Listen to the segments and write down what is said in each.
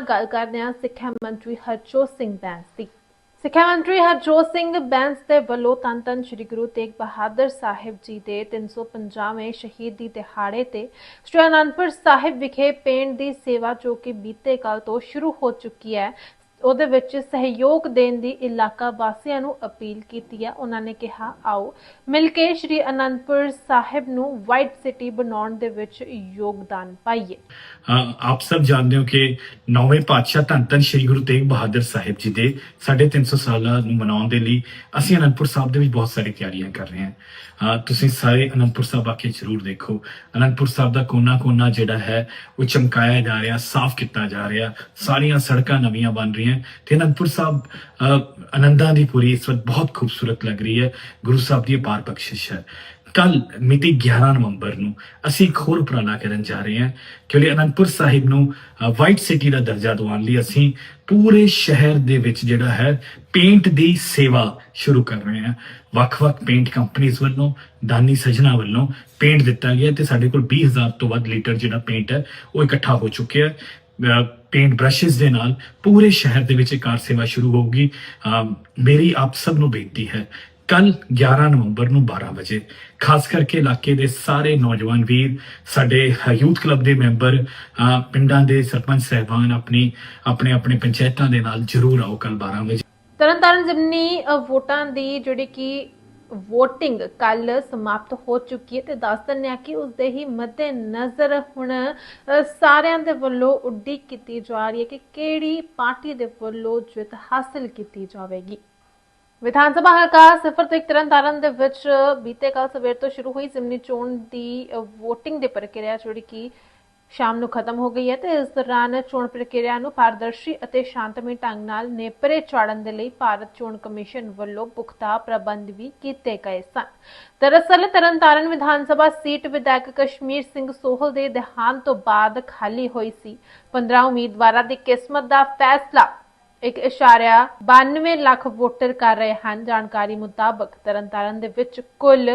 ਗੱਲ ਕਰਦੇ ਹਾਂ ਸਿੱਖਿਆ ਮੰਤਰੀ ਹਰਜੋਤ ਸਿੰਘ ਬੈਂਸ ਦੀ। ਸਿੱਖਿਆ ਮੰਤਰੀ ਹਰਜੋਤ ਸਿੰਘ ਬੈਂਸ ਦੇ ਵੱਲੋਂ ਤਨ ਤਨ ਸ੍ਰੀ ਗੁਰੂ ਤੇਗ ਬਹਾਦਰ ਸਾਹਿਬ ਜੀ ਦੇ 350ਵੇਂ ਸ਼ਹੀਦੀ ਦਿਹਾੜੇ ਤੇ ਸ੍ਰੀ ਅਨੰਦਪੁਰ ਸਾਹਿਬ ਵਿਖੇ ਪੇਂਟ ਦੀ ਸੇਵਾ ਜੋ ਕਿ ਬੀਤੇ ਕੱਲ ਤੋਂ ਸ਼ੁਰੂ ਹੋ ਚੁੱਕੀ ਹੈ। ਉਹਦੇ ਵਿੱਚ ਸਹਿਯੋਗ ਦੇਣ ਦੀ ਇਲਾਕਾ ਵਾਸੀਆਂ ਨੂੰ ਅਪੀਲ ਕੀਤੀ ਹੈ। ਉਹਨਾਂ ਨੇ ਕਿਹਾ, ਆਓ, ਮਿਲ ਕੇ ਸ੍ਰੀ ਅਨੰਦਪੁਰ ਸਾਹਿਬ ਨੂੰ ਵਾਈਟ ਸਿਟੀ ਬਣਾਉਣ ਦੇ ਵਿੱਚ ਯੋਗਦਾਨ ਪਾਈਏ। ਆਪ ਸਭ ਜਾਣਦੇ ਹੋ ਕਿ ਨੌਵੇਂ ਪਾਤਸ਼ਾਹ ਧੰਨ ਧੰਨ ਸ੍ਰੀ ਗੁਰੂ ਤੇਗ ਬਹਾਦਰ ਸਾਹਿਬ ਜੀ ਦੇ 350 ਸਾਲਾਂ ਨੂੰ ਮਨਾਉਣ ਦੇ ਲਈ ਅਸੀਂ ਅਨੰਦਪੁਰ ਸਾਹਿਬ ਦੇ ਵਿੱਚ ਬਹੁਤ ਸਾਰੀ ਤਿਆਰੀਆਂ ਕਰ ਰਹੇ ਹਾਂ। ਤੁਸੀਂ ਸਾਰੇ ਅਨੰਦਪੁਰ ਸਾਹਿਬ ਆ ਕੇ ਜ਼ਰੂਰ ਦੇਖੋ। ਅਨੰਦਪੁਰ ਸਾਹਿਬ ਦਾ ਕੋਨਾ-ਕੋਨਾ ਜਿਹੜਾ ਹੈ ਉਹ ਚਮਕਾਇਆ ਜਾ ਰਿਹਾ ਸਾਫ਼ ਕੀਤਾ ਜਾ ਰਿਹਾ। ਸਾਰੀਆਂ ਸੜਕਾਂ ਨਵੀਆਂ ਬਣ ਰਹੀਆਂ। ਤੇ ਅਨੰਦਪੁਰ ਸਾਹਿਬ ਅ, ਆਨੰਦਾਂ ਦੀ ਪੂਰੀ ਇਸ ਵਕਤ ਬਹੁਤ ਖੂਬਸੂਰਤ ਲੱਗ ਰਹੀ ਹੈ। ਗੁਰੂ ਸਾਹਿਬ ਦੀ ਪਾਰ ਬਖਸ਼ਿਸ਼ ਹੈ। ਕੱਲ ਮਿਤੀ 11 ਨਵੰਬਰ ਨੂੰ ਅਸੀਂ ਇੱਕ ਹੋਰ ਉਪਰਾਲਾ ਕਰਨ ਜਾ ਰਹੇ ਹਾਂ ਕਿਉਂਕਿ ਅਨੰਦਪੁਰ ਸਾਹਿਬ ਨੂੰ ਵਾਈਟ ਸਿਟੀ ਦਾ ਦਰਜਾ ਦਿਵਾਉਣ ਲਈ ਅਸੀਂ ਪੂਰੇ ਸ਼ਹਿਰ ਦੇ ਵਿੱਚ ਜਿਹੜਾ ਹੈ ਪੇਂਟ ਦੀ ਸੇਵਾ ਸ਼ੁਰੂ ਕਰ ਰਹੇ ਹਾਂ। ਵੱਖ-ਵੱਖ ਪੇਂਟ ਕੰਪਨੀਆਂ ਵੱਲੋਂ, ਦਾਨੀ ਸਜਣਾ ਵੱਲੋਂ ਪੇਂਟ ਦਿੱਤਾ ਗਿਆ ਤੇ ਸਾਡੇ ਕੋਲ 20000 ਤੋਂ ਵੱਧ ਲੀਟਰ ਜਿਹੜਾ ਪੇਂਟ ਹੈ, ਉਹ ਇਕੱਠਾ ਹੋ ਚੁੱਕਿਆ ਹੈ। ਪੇਂਟ ਬ੍ਰਸ਼ਸ ਦੇ ਨਾਲ ਪੂਰੇ ਸ਼ਹਿਰ ਦੇ ਵਿੱਚ ਇਹ ਕਾਰ ਸੇਵਾ ਸ਼ੁਰੂ ਹੋਊਗੀ। ਅਹ ਮੇਰੀ ਆਪ ਸਭ ਨੂੰ ਬੇਨਤੀ ਹੈ ਕੱਲ 11 ਨਵੰਬਰ ਨੂੰ 12 ਵਜੇ। ਖਾਸ ਕਰਕੇ ਇਲਾਕੇ ਦੇ ਸਾਰੇ ਨੌਜਵਾਨ ਵੀਰ, ਸਾਡੇ ਯੂਥ ਕਲੱਬ ਦੇ ਮੈਂਬਰ ਪਿੰਡਾਂ ਦੇ ਸਰਪੰਚ ਸਹਿਬਾਨ ਆਪਣੀ, ਆਪਣੇ ਆਪਣੇ ਪੰਚਾਇਤਾਂ ਦੇ ਨਾਲ ਜਰੂਰ ਆਓ ਕੱਲ 12 ਵਜੇ। ਤਰਨਤਾਰਨ ਜ਼ਿਮਨੀ ਵੋਟਾਂ ਦੀ ਜਿਹੜੀ ਕਿ ਵੋਟਿੰਗ ਕੱਲ ਸਮਾਪਤ ਹੋ ਚੁੱਕੀ ਹੈ ਤੇ ਦੱਸ ਦਿੰਦੇ ਆ ਕਿ ਉਸ ਦੇ ਹੀ ਮੱਦੇ ਨਜ਼ਰ ਹੁਣ ਸਾਰਿਆਂ ਦੇ ਵੱਲੋਂ ਉਡੀਕ ਕੀਤੀ ਜਾ ਰਹੀ ਹੈ ਕਿ ਕਿਹੜੀ ਪਾਰਟੀ ਦੇ ਵੱਲੋਂ ਜਿੱਤ ਹਾਸਲ ਕੀਤੀ ਜਾਵੇਗੀ। ਵਿਧਾਨ ਸਭਾ ਹਲਕਾ ਸਿਫਰ ਤੋਂ ਤਰਨਤਾਰਨ ਦੇ ਵਿੱਚ ਬੀਤੇ ਕੱਲ ਸਵੇਰ ਤੋਂ ਸ਼ੁਰੂ ਹੋਈ ਜ਼ਿਮਨੀ ਚੋਣ ਦੀ VOTING ਦੀ ਪ੍ਰਕਿਰਿਆ ਜਿਹੜੀ ਕਿ ਸ਼ਾਮ ਨੂੰ ਖਤਮ ਹੋ ਗਈ ਹੈ ਤੇ ਇਸ ਦੌਰਾਨ ਚੋਣ ਪ੍ਰਕਿਰਿਆ ਨੂੰ ਪਾਰਦਰਸ਼ੀ ਅਤੇ ਸ਼ਾਂਤਮਈ ਢੰਗ ਨਾਲ ਨੇਪਰੇ ਚਾੜਨ ਦੇ ਲਈ ਭਾਰਤ ਚੋਣ ਕਮਿਸ਼ਨ ਵੱਲੋਂ ਪੁਖਤਾ ਪ੍ਰਬੰਧ ਵੀ ਕੀਤੇ ਗਏ ਸਨ। ਦਰਅਸਲ ਤਰਨਤਾਰਨ ਵਿਧਾਨ ਸਭਾ ਸੀਟ ਵਿਧਾਇਕ ਕਸ਼ਮੀਰ ਸਿੰਘ ਸੋਹਲ ਦੇ ਦੇਹਾਂਤ ਤੋਂ ਬਾਅਦ ਖਾਲੀ ਹੋਈ ਸੀ। 15 ਉਮੀਦਵਾਰਾਂ ਦੀ ਕਿਸਮਤ ਦਾ ਫੈਸਲਾ ਇੱਕ ਇਸ਼ਾਰਿਆ 92 ਲੱਖ ਵੋਟਰ ਕਰ ਰਹੇ ਹਨ। ਜਾਣਕਾਰੀ ਮੁਤਾਬਕ ਤਰਨਤਾਰਨ ਦੇ ਵਿੱਚ ਕੁੱਲ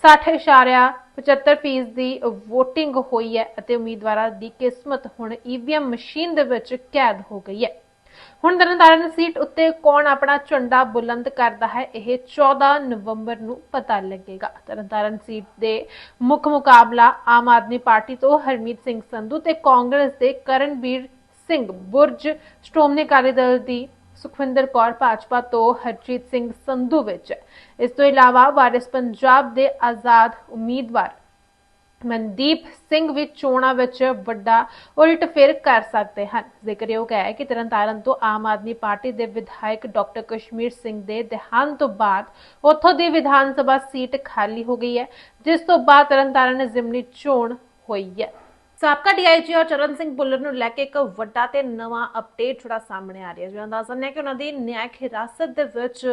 60 ਇਸ਼ਾਰਿਆ 75 ਫੀਸ ਦੀ VOTING ਹੋਈ ਹੈ ਅਤੇ ਉਮੀਦਵਾਰਾਂ ਦੀ ਕਿਸਮਤ ਹੁਣ EVM ਮਸ਼ੀਨ ਦੇ ਵਿੱਚ ਕੈਦ ਹੋ ਗਈ ਹੈ। ਹੁਣ ਤਰਨਤਾਰਨ ਸੀਟ ਉੱਤੇ ਕੌਣ ਆਪਣਾ ਝੰਡਾ ਬੁਲੰਦ ਕਰਦਾ ਹੈ, ਇਹ 14 ਨਵੰਬਰ ਨੂੰ ਪਤਾ ਲੱਗੇਗਾ। ਤਰਨਤਾਰਨ ਸੀਟ ਦੇ ਮੁੱਖ ਮੁਕਾਬਲਾ ਆਮ ਆਦਮੀ ਪਾਰਟੀ ਤੋਂ ਹਰਮੀਤ ਸਿੰਘ ਸੰਧੂ ਤੇ ਕਾਂਗਰਸ ਦੇ ਕਰਨਵੀਰ ਸਿੰਘ ਬੁਰਜ ਸ਼੍ਰੋਮਣੀ ਅਕਾਲੀ ਦਲ ਦੀ ਸੁਖਵਿੰਦਰ ਕੌਰ ਭਾਜਪਾ ਤੋਂ ਹਰਜੀਤ ਸਿੰਘ ਸੰਧੂ ਵਿੱਚ ਇਸ ਤੋਂ ਇਲਾਵਾ ਵਾਰਿਸ ਪੰਜਾਬ ਦੇ ਆਜ਼ਾਦ ਉਮੀਦਵਾਰ ਮਨਦੀਪ ਸਿੰਘ ਵੀ ਚੋਣਾਂ ਵਿੱਚ ਵੱਡਾ ਉਲਟ ਫੇਰ ਕਰ ਸਕਦੇ ਹਨ। ਜ਼ਿਕਰਯੋਗ ਹੈ ਕਿ ਤਰਨਤਾਰਨ ਤੋਂ ਆਮ ਆਦਮੀ ਪਾਰਟੀ ਦੇ ਵਿਧਾਇਕ ਡਾਕਟਰ ਕਸ਼ਮੀਰ ਸਿੰਘ ਦੇ ਦੇਹਾਂਤ ਤੋਂ ਬਾਅਦ ਉੱਥੋਂ ਦੀ ਵਿਧਾਨ ਸਭਾ ਸੀਟ ਖਾਲੀ ਹੋ ਗਈ ਹੈ, ਜਿਸ ਤੋਂ ਬਾਅਦ ਤਰਨਤਾਰਨ ਜ਼ਿਮਨੀ ਚੋਣ ਹੋਈ ਹੈ। ਸਾਬਕਾ ਡੀਆਈਜੀ ਔਰ ਚਰਨ ਸਿੰਘ ਬੁੱਲਰ ਨੂੰ ਲੈ ਕੇ ਇੱਕ ਵੱਡਾ ਤੇ ਨਵਾਂ ਅਪਡੇਟ ਥੋੜਾ ਸਾਹਮਣੇ ਆ ਰਿਹਾ ਹੈ। ਜਿਵੇਂ ਦੱਸ ਦਿੰਦੇ ਹਾਂ ਕਿ ਉਹਨਾਂ ਦੀ ਨਿਆਇਕ ਹਿਰਾਸਤ ਦੇ ਵਿੱਚ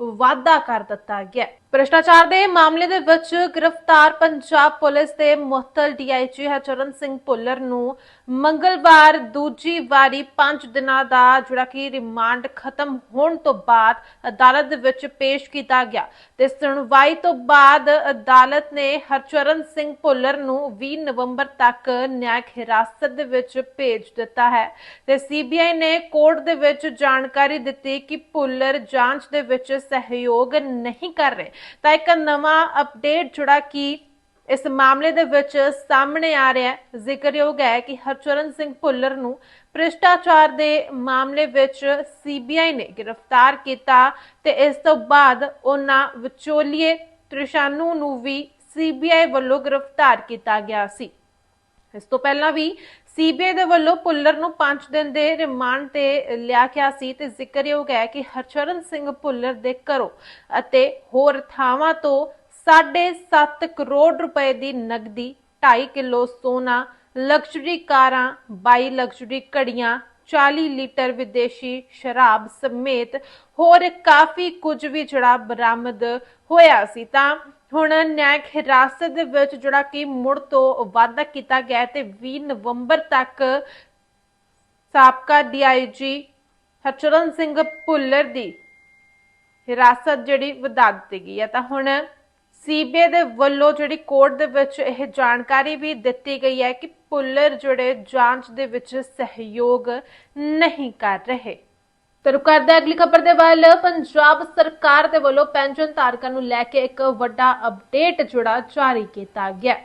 ਵਾਧਾ ਕਰ ਦਿੱਤਾ ਗਿਆ ਭ੍ਰਿਸ਼ਟਾਚਾਰ ਦੇ ਮਾਮਲੇ ਦੇ ਵਿੱਚ ਗ੍ਰਿਫਤਾਰ ਪੰਜਾਬ ਪੁਲਿਸ ਦੇ ਮੁਅੱਤਲ ਡੀਆਈਜੀ ਹਰਚਰਨ ਸਿੰਘ ਭੁੱਲਰ ਨੂੰ ਮੰਗਲਵਾਰ ਦੂਜੀ ਵਾਰੀ 5 ਦਿਨਾਂ ਦਾ ਜਿਹੜਾ ਕਿ ਰਿਮਾਂਡ ਖਤਮ ਹੋਣ ਤੋਂ ਬਾਅਦ ਅਦਾਲਤ ਦੇ ਵਿੱਚ ਪੇਸ਼ ਕੀਤਾ ਗਿਆ। ਤੇ ਸੁਣਵਾਈ ਤੋਂ ਬਾਅਦ ਅਦਾਲਤ ਨੇ ਹਰਚਰਨ ਸਿੰਘ ਭੁੱਲਰ ਨੂੰ 20 ਨਵੰਬਰ ਤੱਕ ਨਿਆਇਕ ਹਿਰਾਸਤ ਦੇ ਵਿੱਚ ਭੇਜ ਦਿੱਤਾ ਹੈ। ਤੇ ਸੀਬੀਆਈ ਨੇ ਕੋਰਟ ਦੇ ਵਿੱਚ ਜਾਣਕਾਰੀ ਦਿੱਤੀ ਕਿ ਭੁੱਲਰ ਜਾਂਚ ਦੇ ਵਿੱਚ ਸਹਿਯੋਗ ਨਹੀਂ ਕਰ ਰਹੇ। ਤਾਂ ਇੱਕ ਨਵਾਂ ਅਪਡੇਟ ਜਿਹੜਾ ਕਿ ਇਸ ਮਾਮਲੇ ਦੇ ਵਿੱਚ ਸਾਹਮਣੇ ਆ ਰਿਹਾ ਹੈ। ਜ਼ਿਕਰਯੋਗ ਹੈ ਕਿ ਹਰਚਰਨ ਸਿੰਘ ਭੁੱਲਰ ਨੂੰ ਭ੍ਰਿਸ਼ਟਾਚਾਰ ਦੇ ਮਾਮਲੇ ਵਿੱਚ ਸੀਬੀਆਈ ਨੇ ਗ੍ਰਿਫਤਾਰ ਕੀਤਾ ਤੇ ਇਸ ਤੋਂ ਬਾਅਦ ਉਹਨਾਂ ਵਿਚੋਲੀਏ ਤ੍ਰਿਸ਼ਾਨੂ ਨੂੰ ਵੀ ਸੀਬੀਆਈ ਵੱਲੋਂ ਗ੍ਰਿਫਤਾਰ ਕੀਤਾ ਗਿਆ ਸੀ। ਇਸ ਤੋਂ ਪਹਿਲਾਂ ਵੀ ਸੀਬੀਆਈ ਦੇ ਵੱਲੋਂ ਭੁੱਲਰ ਨੂੰ 5 ਦਿਨ ਦੇ ਰਿਮਾਂਡ ਤੇ ਲਿਆ ਗਿਆ ਸੀ ਤੇ ਜ਼ਿਕਰਯੋਗ ਹੈ ਕਿ ਹਰਚਰਨ ਸਿੰਘ ਭੁੱਲਰ ਦੇ ਘਰੋਂ ਅਤੇ ਹੋਰ ਥਾਵਾਂ ਤੋਂ 7.5 ਕਰੋੜ ਰੁਪਏ ਦੀ ਨਗਦੀ 2.5 ਕਿਲੋ ਸੋਨਾ, ਲਗਜ਼ਰੀ ਕਾਰਾਂ 22 ਲਗਜ਼ਰੀ ਘੜੀਆਂ 40 ਲੀਟਰ ਵਿਦੇਸ਼ੀ ਸ਼ਰਾਬ ਸਮੇਤ ਹੋਰ ਕਾਫੀ ਕੁਝ ਵੀ ਜਿਹੜਾ ਬਰਾਮਦ ਹੋਇਆ ਸੀ। ਤਾਂ ਹੁਣ ਨਿਆਇਕ ਹਿਰਾਸਤ ਦੇ ਵਿੱਚ ਜਿਹੜਾ ਕਿ ਮੁੜ ਤੋਂ ਵਾਅਦਾ ਕੀਤਾ ਗਿਆ ਤੇ 20 ਨਵੰਬਰ ਤੱਕ ਸਾਬਕਾ ਡੀਆਈਜੀ ਹਰਚਰਨ ਸਿੰਘ ਭੁੱਲਰ ਦੀ ਹਿਰਾਸਤ ਜਿਹੜੀ ਵਧਾ ਦਿੱਤੀ ਗਈ ਹੈ ਤਾਂ ਹੁਣ ਸੀਬੀਆਈ ਦੇ ਵੱਲੋਂ ਜਿਹੜੀ ਕੋਰਟ ਦੇ ਵਿੱਚ ਇਹ ਜਾਣਕਾਰੀ ਵੀ ਦਿੱਤੀ ਗਈ ਹੈ ਕਿ ਪੁੱਲਰ ਜਿਹੜੇ ਜਾਂਚ ਦੇ ਵਿੱਚ ਸਹਿਯੋਗ ਨਹੀਂ ਕਰ ਰਹੇ ਤਰੂ ਕਰਦਾ ਅਗਲੀ ਖਬਰ ਦੇ ਵੱਲ। ਪੰਜਾਬ ਸਰਕਾਰ ਦੇ ਵੱਲੋਂ ਪੈਨਸ਼ਨ ਧਾਰਕਾਂ ਨੂੰ ਲੈ ਕੇ ਇੱਕ ਵੱਡਾ ਅਪਡੇਟ ਜਿਹੜਾ ਜਾਰੀ ਕੀਤਾ ਗਿਆ।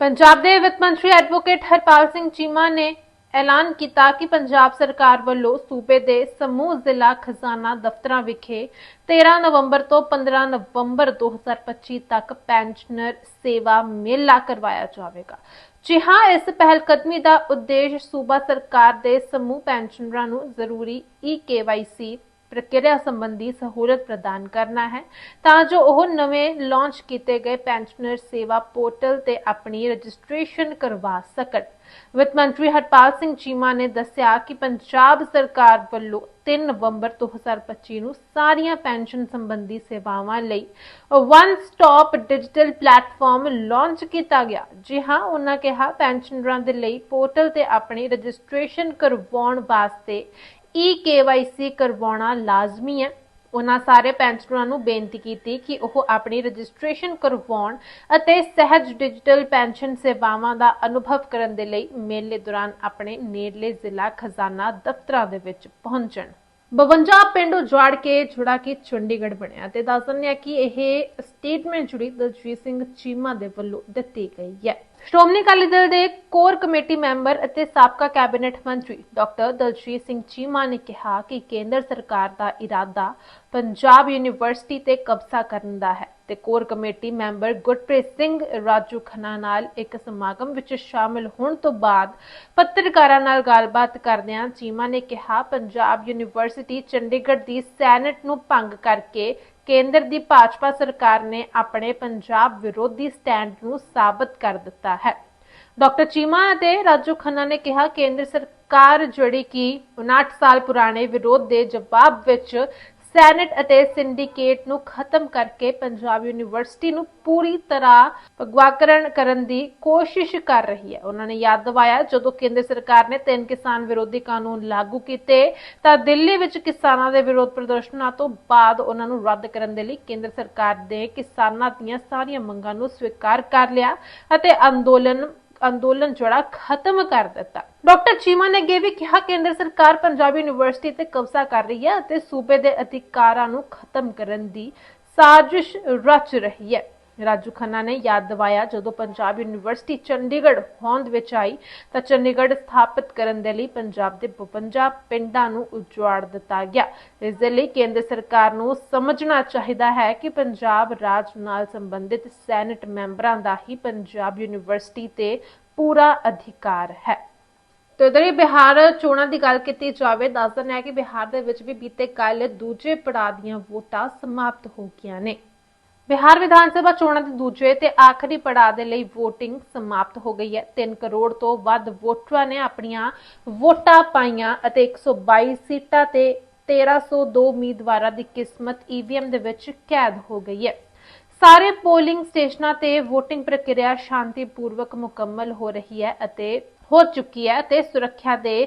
ਪੰਜਾਬ ਦੇ ਵਿੱਤ ਮੰਤਰੀ ਐਡਵੋਕੇਟ ਹਰਪਾਲ ਸਿੰਘ ਚੀਮਾ ਨੇ ਐਲਾਨ ਕੀਤਾ ਕਿ ਪੰਜਾਬ ਸਰਕਾਰ ਵੱਲੋਂ ਸੂਬੇ ਦੇ ਸਮੂਹ ਜ਼ਿਲ੍ਹਾ ਖਜ਼ਾਨਾ ਦਫ਼ਤਰਾਂ ਵਿਖੇ 13 ਨਵੰਬਰ ਤੋਂ 15 ਨਵੰਬਰ 2025 ਤੱਕ ਪੈਨਸ਼ਨਰ ਸੇਵਾ ਮੇਲਾ ਕਰਵਾਇਆ ਜਾਵੇਗਾ। ਜੀ ਹਾਂ ਇਸ ਪਹਿਲਕਦਮੀ ਦਾ ਉਦੇਸ਼ ਸੂਬਾ ਸਰਕਾਰ ਦੇ ਸਮੂਹ ਪੈਨਸ਼ਨਰਾਂ ਨੂੰ ਜ਼ਰੂਰੀ ਈ ਪ੍ਰਕਿਰਿਆ ਸੰਬੰਧੀ ਸਹੂਲਤ ਪ੍ਰਦਾਨ ਕਰਨਾ ਹੈ। ਤਾਂ ਜੋ ਉਹ ਨਵੇਂ ਲਾਂਚ ਕੀਤੇ ਗਏ ਪੈਨਸ਼ਨਰ ਸੇਵਾ ਪੋਰਟਲ ਤੇ ਆਪਣੀ ਰਜਿਸਟ੍ਰੇਸ਼ਨ ਕਰਵਾ ਸਕਣ। ਵਿੱਤ ਮੰਤਰੀ ਹਰਪਾਲ ਸਿੰਘ ਚੀਮਾ ਨੇ ਦੱਸਿਆ ਕਿ ਪੰਜਾਬ ਸਰਕਾਰ ਵੱਲੋਂ 3 ਨਵੰਬਰ 2025 ਨੂੰ ਸਾਰੀਆਂ ਪੈਨਸ਼ਨ ਸੰਬੰਧੀ ਸੇਵਾਵਾਂ ਲਈ one stop digital platform launch ਕੀਤਾ ਗਿਆ। ਜੀ ਹਾਂ ਉਹਨਾਂ ਕਿਹਾ, ਪੈਨਸ਼ਨਰਾਂ ਦੇ ਲਈ ਪੋਰਟਲ ਤੇ ਆਪਣੀ ਰਜਿਸਟ੍ਰੇਸ਼ਨ ਕਰਵਾਉਣ ਵਾਸਤੇ ਈ KYC ਕਰਵਾਉਣਾ ਲਾਜ਼ਮੀ ਹੈ। ਉਹਨਾਂ ਸਾਰੇ ਪੈਨਸ਼ਨਰਾਂ ਨੂੰ ਬੇਨਤੀ ਕੀਤੀ ਕਿ ਉਹ ਆਪਣੀ ਰਜਿਸਟ੍ਰੇਸ਼ਨ ਕਰਵਾਉਣ ਅਤੇ ਸਹਿਜ ਡਿਜੀਟਲ ਪੈਨਸ਼ਨ ਸੇਵਾਵਾਂ ਦਾ ਅਨੁਭਵ ਕਰਨ ਦੇ ਲਈ ਮੇਲੇ ਦੌਰਾਨ ਆਪਣੇ ਨੇੜਲੇ ਜ਼ਿਲ੍ਹਾ ਖਜ਼ਾਨਾ ਦਫ਼ਤਰਾਂ ਦੇ ਵਿੱਚ ਪਹੁੰਚਣ। 52 ਪਿੰਡ ਉਜਾੜ ਕੇ ਜੁੜਾ ਕੇ ਚੰਡੀਗੜ੍ਹ ਬਣਿਆ ਤੇ ਦੱਸ ਦਿੰਦੇ ਆ ਕਿ ਇਹ ਸਟੇਟਮੈਂਟ ਜੁੜੀ ਦਲਜੀਤ ਸਿੰਘ ਚੀਮਾ ਦੇ ਵੱਲੋਂ ਦਿੱਤੀ ਗਈ ਹੈ। ਸ਼੍ਰੋਮਣੀ ਅਕਾਲੀ ਦਲ ਦੇ ਕੋਰ ਕਮੇਟੀ ਮੈਂਬਰ ਅਤੇ ਸਾਬਕਾ ਕੈਬਨਿਟ ਮੰਤਰੀ ਡਾਕਟਰ ਦਲਜੀਤ ਸਿੰਘ ਚੀਮਾ ਨੇ ਕਿਹਾ ਕਿ ਕੇਂਦਰ ਸਰਕਾਰ ਦਾ ਇਰਾਦਾ ਪੰਜਾਬ ਯੂਨੀਵਰਸਿਟੀ ਤੇ ਕਬਜ਼ਾ ਕਰਨ ਦਾ ਹੈ ਤੇ core committee member Gurpreet Singh Raju Khanna ਨਾਲ ਇੱਕ ਸਮਾਗਮ ਵਿੱਚ ਸ਼ਾਮਿਲ ਹੋਣ ਤੋਂ ਬਾਅਦ ਪੱਤਰਕਾਰਾਂ ਨਾਲ ਗੱਲਬਾਤ ਕਰਦਿਆਂ ਚੀਮਾ ਨੇ ਕਿਹਾ, ਪੰਜਾਬ ਯੂਨੀਵਰਸਿਟੀ ਚੰਡੀਗੜ੍ਹ ਦੀ ਸੈਨੇਟ ਨੂੰ ਭੰਗ ਕਰਕੇ ਕੇਂਦਰ ਦੀ ਭਾਜਪਾ ਸਰਕਾਰ ਨੇ ਆਪਣੇ ਪੰਜਾਬ ਵਿਰੋਧੀ ਸਟੈਂਡ ਨੂੰ ਸਾਬਤ ਕਰ ਦਿੱਤਾ ਹੈ। ਡਾਕਟਰ ਚੀਮਾ ਅਤੇ ਰਾਜੂ ਖੰਨਾ ਨੇ ਕਿਹਾ, ਕੇਂਦਰ ਸਰਕਾਰ ਜਿਹੜੀ ਕਿ 59 ਸਾਲ ਪੁਰਾਣੇ ਵਿਰੋਧ ਦੇ ਜਵਾਬ ਵਿੱਚ ਸੈਨੇਟ ਅਤੇ ਸਿੰਡੀਕੇਟ ਨੂੰ ਖਤਮ ਕਰਕੇ ਪੰਜਾਬ ਯੂਨੀਵਰਸਿਟੀ ਨੂੰ ਪੂਰੀ ਤਰ੍ਹਾਂ ਭਗਵਾਕਰਨ ਕਰਨ ਦੀ ਕੋਸ਼ਿਸ਼ ਕਰ ਰਹੀ ਹੈ। ਉਹਨਾਂ ਨੇ ਯਾਦ ਦਿਵਾਇਆ, ਜਦੋਂ ਕੇਂਦਰ ਸਰਕਾਰ ਨੇ ਤਿੰਨ ਕਿਸਾਨ ਵਿਰੋਧੀ ਕਾਨੂੰਨ ਲਾਗੂ ਕੀਤੇ, ਤਾਂ ਦਿੱਲੀ ਵਿੱਚ ਕਿਸਾਨਾਂ ਦੇ ਵਿਰੋਧ ਪ੍ਰਦਰਸ਼ਨਾਂ ਤੋਂ ਬਾਅਦ ਉਹਨਾਂ ਨੂੰ ਰੱਦ ਕਰਨ ਦੇ ਲਈ ਕੇਂਦਰ ਸਰਕਾਰ ਦੇ ਕਿਸਾਨਾਂ ਦੀਆਂ ਸਾਰੀਆਂ ਮੰਗਾਂ ਨੂੰ ਸਵੀਕਾਰ ਕਰ ਲਿਆ ਅਤੇ ਅੰਦੋਲਨ ਅੰਦੋਲਨ ਜਿਹੜਾ ਖਤਮ ਕਰ ਦਿੱਤਾ। ਡਾਕਟਰ ਚੀਮਾ ਨੇ ਅੱਗੇ ਵੀ ਕਿਹਾ, ਕੇਂਦਰ ਸਰਕਾਰ ਪੰਜਾਬ ਯੂਨੀਵਰਸਿਟੀ ਤੇ ਕਬਜ਼ਾ ਕਰ ਰਹੀ ਹੈ ਅਤੇ ਸੂਬੇ ਦੇ ਅਧਿਕਾਰਾਂ ਨੂੰ ਖਤਮ ਕਰਨ ਦੀ ਸਾਜ਼ਿਸ਼ ਰਚ ਰਹੀ ਹੈ। ਰਾਜੂ ਖੰਨਾ ਨੇ ਯਾਦ ਦਿਵਾਇਆ, ਜਦੋਂ ਪੰਜਾਬ ਯੂਨੀਵਰਸਿਟੀ ਚੰਡੀਗੜ੍ਹ ਹੋਂਦ ਵਿੱਚ ਆਈ, ਤਾਂ ਚੰਡੀਗੜ੍ਹ ਸਥਾਪਿਤ ਕਰਨ ਦੇ ਲਈ ਪੰਜਾਬ ਦੇ 52 ਪਿੰਡਾਂ ਨੂੰ ਉਜਾੜ ਦਿੱਤਾ ਗਿਆ। ਇਸ ਦੇ ਲਈ ਕੇਂਦਰ ਸਰਕਾਰ ਨੂੰ ਸਮਝਣਾ ਚਾਹੀਦਾ ਹੈ ਕਿ ਪੰਜਾਬ ਰਾਜ ਨਾਲ ਸੰਬੰਧਿਤ ਸੈਨੇਟ ਮੈਂਬਰਾਂ ਦਾ ਹੀ ਪੰਜਾਬ ਯੂਨੀਵਰਸਿਟੀ ਤੇ ਪੂਰਾ ਅਧਿਕਾਰ ਹੈ। ਤੇ ਉਧਰ ਹੀ ਬਿਹਾਰ ਚੋਣਾਂ ਦੀ ਗੱਲ ਕੀਤੀ ਜਾਵੇ ਦੱਸ ਦਿੰਦੇ ਹਾਂ ਕਿ ਬਿਹਾਰ ਦੇ ਵਿੱਚ ਵੀ ਬੀਤੇ ਕੱਲ ਦੂਜੇ ਪੜਾਅ ਦੀਆਂ ਵੋਟਾਂ ਸਮਾਪਤ ਹੋ ਗਈਆਂ ਨੇ। ਬਿਹਾਰ ਵਿਧਾਨ ਸਭਾ ਚੋਣਾਂ ਦੇ ਦੂਜੇ ਤੇ ਆਖਰੀ ਪੜਾਅ ਦੇ ਲਈ VOTING ਸਮਾਪਤ ਹੋ ਗਈ ਹੈ। 3 ਕਰੋੜ ਤੋਂ ਵੱਧ ਵੋਟਰਾਂ ਨੇ ਆਪਣੀਆਂ ਵੋਟਾਂ ਪਾਈਆਂ ਅਤੇ 122 ਸੀਟਾਂ ਤੇ 1302 ਉਮੀਦਵਾਰਾਂ ਦੀ ਕਿਸਮਤ EVM ਦੇ ਵਿੱਚ ਕੈਦ ਹੋ ਗਈ ਹੈ। ਸਾਰੇ ਪੋਲਿੰਗ ਸਟੇਸ਼ਨਾਂ ਤੇ VOTING ਪ੍ਰਕਿਰਿਆ ਸ਼ਾਂਤੀਪੂਰਵਕ ਮੁਕੰਮਲ ਹੋ ਰਹੀ ਹੈ ਅਤੇ ਹੋ ਚੁੱਕੀ ਹੈ ਤੇ ਸੁਰੱਖਿਆ ਦੇ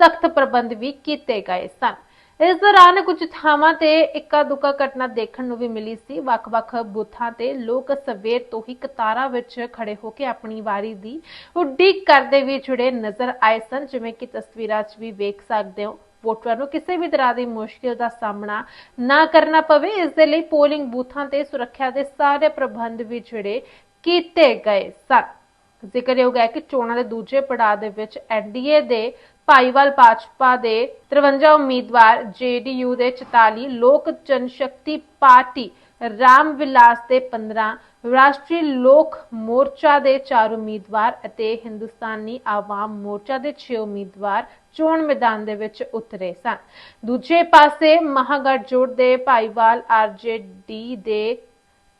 ਸਖਤ ਪ੍ਰਬੰਧ ਵੀ ਕੀਤੇ ਗਏ ਸਨ। ਇਸ ਦੌਰਾਨ ਕੁਝ ਥਾਵਾਂ ਤੇ ਇੱਕਾ ਦੁੱਕਾ ਘਟਨਾ ਦੇਖਣ ਨੂੰ ਵੀ ਮਿਲੀ ਸੀ। ਵੱਖ-ਵੱਖ ਬੂਥਾਂ ਤੇ ਲੋਕ ਸਵੇਰ ਤੋਂ ਹੀ ਕਤਾਰਾਂ ਵਿੱਚ ਖੜੇ ਹੋ ਕੇ ਆਪਣੀ ਵਾਰੀ ਦੀ ਉਡੀਕ ਕਰਦੇ ਵੀ ਜੁੜੇ ਨਜ਼ਰ ਆਏ ਸਨ। ਜਿਵੇਂ ਕਿ ਤਸਵੀਰਾਂ 'ਚ ਵੀ ਵੇਖ ਸਕਦੇ ਹੋ। ਵੋਟਰਾਂ ਨੂੰ ਕਿਸੇ ਵੀ ਤਰ੍ਹਾਂ ਦੀ ਮੁਸ਼ਕਿਲ ਦਾ ਸਾਹਮਣਾ ਨਾ ਕਰਨਾ ਪਵੇ। ਇਸ ਦੇ ਲਈ ਪੋਲਿੰਗ ਬੂਥਾਂ ਤੇ ਸੁਰੱਖਿਆ ਦੇ ਸਾਰੇ ਪ੍ਰਬੰਧ ਵੀ ਜਿਹੜੇ ਕੀਤੇ ਗਏ ਸਨ। ਜ਼ਿਕਰਯੋਗ ਹੈ ਕਿ ਚੋਣਾਂ ਦੇ ਦੂਜੇ ਪੜਾਅ ਦੇ ਵਿੱਚ ਐਨਡੀਏ ਦੇ ਭਾਈਵਾਲ ਭਾਜਪਾ ਦੇ 53 ਉਮੀਦਵਾਰ ਜੇਡੀਯੂ ਦੇ 44 ਲੋਕ ਜਨਸ਼ਕਤੀ ਪਾਰਟੀ ਰਾਮ ਵਿਲਾਸ ਦੇ 15 ਰਾਸ਼ਟਰੀ ਲੋਕ ਮੋਰਚਾ ਦੇ 4 ਉਮੀਦਵਾਰ ਅਤੇ ਹਿੰਦੁਸਤਾਨੀ ਆਵਾਮ ਮੋਰਚਾ ਦੇ 6 ਉਮੀਦਵਾਰ ਚੋਣ ਮੈਦਾਨ ਦੇ ਵਿੱਚ ਉਤਰੇ ਸਨ। ਦੂਜੇ ਪਾਸੇ ਮਹਾਗਠਜੋੜ ਦੇ ਭਾਈਵਾਲ ਆਰਜੇਡੀ ਦੇ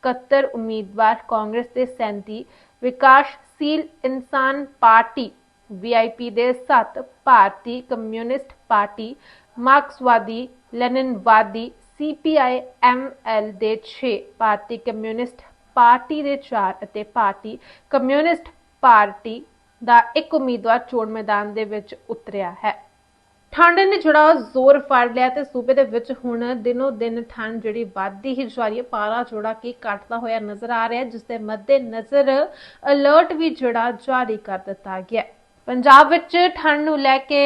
71 ਉਮੀਦਵਾਰ ਕਾਂਗਰਸ ਦੇ 37 ਵਿਕਾਸਸ਼ੀਲ ਇਨਸਾਨ ਪਾਰਟੀ ਵੀਆਈਪੀ ਦੇ 7 ਭਾਰਤੀ ਕਮਿਊਨਿਸਟ ਪਾਰਟੀ, ਮਾਰਕਸਵਾਦੀ, ਲੈਨਿਨਵਾਦੀ ਸੀਪੀਆਈ ਐਮਐਲ ਦੇ 6 ਭਾਰਤੀ ਕਮਿਊਨਿਸਟ ਪਾਰਟੀ ਦੇ 4 ਅਤੇ ਭਾਰਤੀ ਕਮਿਊਨਿਸਟ ਪਾਰਟੀ ਦਾ ਇੱਕ ਉਮੀਦਵਾਰ ਚੋਣ ਮੈਦਾਨ ਦੇ ਵਿੱਚ ਉਤਰਿਆ ਹੈ। ਠੰਡ ਨੇ ਜਿਹੜਾ ਜ਼ੋਰ ਫੜ ਲਿਆ ਤੇ ਸੂਬੇ ਦੇ ਵਿੱਚ ਹੁਣ ਦਿਨੋ ਦਿਨ ਠੰਡ ਜਿਹੜੀ ਵੱਧਦੀ ਹੀ ਜਾ ਰਹੀ ਹੈ। ਪਾਰਾ ਜਿਹੜਾ ਕਿ ਘਟਦਾ ਹੋਇਆ ਨਜ਼ਰ ਆ ਰਿਹਾ, ਜਿਸ ਦੇ ਮੱਦੇ ਨਜ਼ਰ ਅਲਰਟ ਵੀ ਜਿਹੜਾ ਜਾਰੀ ਕਰ ਦਿੱਤਾ ਗਿਆ ਪੰਜਾਬ ਵਿੱਚ ਠੰਡ ਨੂੰ ਲੈ ਕੇ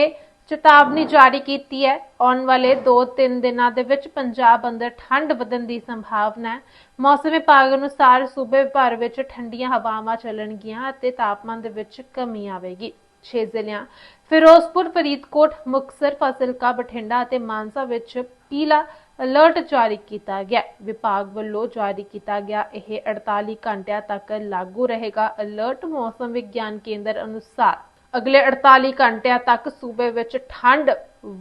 ਚੇਤਾਵਨੀ ਜਾਰੀ ਕੀਤੀ ਹੈ। ਆਉਣ ਵਾਲੇ 2-3 ਦਿਨਾਂ ਦੇ ਵਿੱਚ ਪੰਜਾਬ ਅੰਦਰ ਠੰਡ ਵਧਣ ਦੀ ਸੰਭਾਵਨਾ ਹੈ। ਮੌਸਮ ਵਿਭਾਗ ਅਨੁਸਾਰ ਸੂਬੇ ਭਰ ਵਿੱਚ ਠੰਡੀਆਂ ਹਵਾਵਾਂ ਚੱਲਣਗੀਆਂ ਅਤੇ ਤਾਪਮਾਨ ਦੇ ਵਿੱਚ ਕਮੀ ਆਵੇਗੀ। 6 ਜ਼ਿਲ੍ਹਿਆਂ, ਫਿਰੋਜ਼ਪੁਰ, ਫਰੀਦਕੋਟ, ਮੁਕਤਸਰ, ਫਾਜ਼ਿਲਕਾ, ਬਠਿੰਡਾ ਅਤੇ ਮਾਨਸਾ ਵਿੱਚ ਪੀਲਾ ਅਲਰਟ ਜਾਰੀ ਕੀਤਾ ਗਿਆ ਵਿਭਾਗ ਵੱਲੋਂ ਜਾਰੀ ਕੀਤਾ ਗਿਆ ਇਹ 48 ਘੰਟਿਆਂ ਤੱਕ ਲਾਗੂ ਰਹੇਗਾ ਅਲਰਟ ਮੌਸਮ ਵਿਗਿਆਨ ਕੇਂਦਰ ਅਨੁਸਾਰ। ਅਗਲੇ 48 ਘੰਟਿਆਂ ਤੱਕ ਸੂਬੇ ਵਿੱਚ ਠੰਡ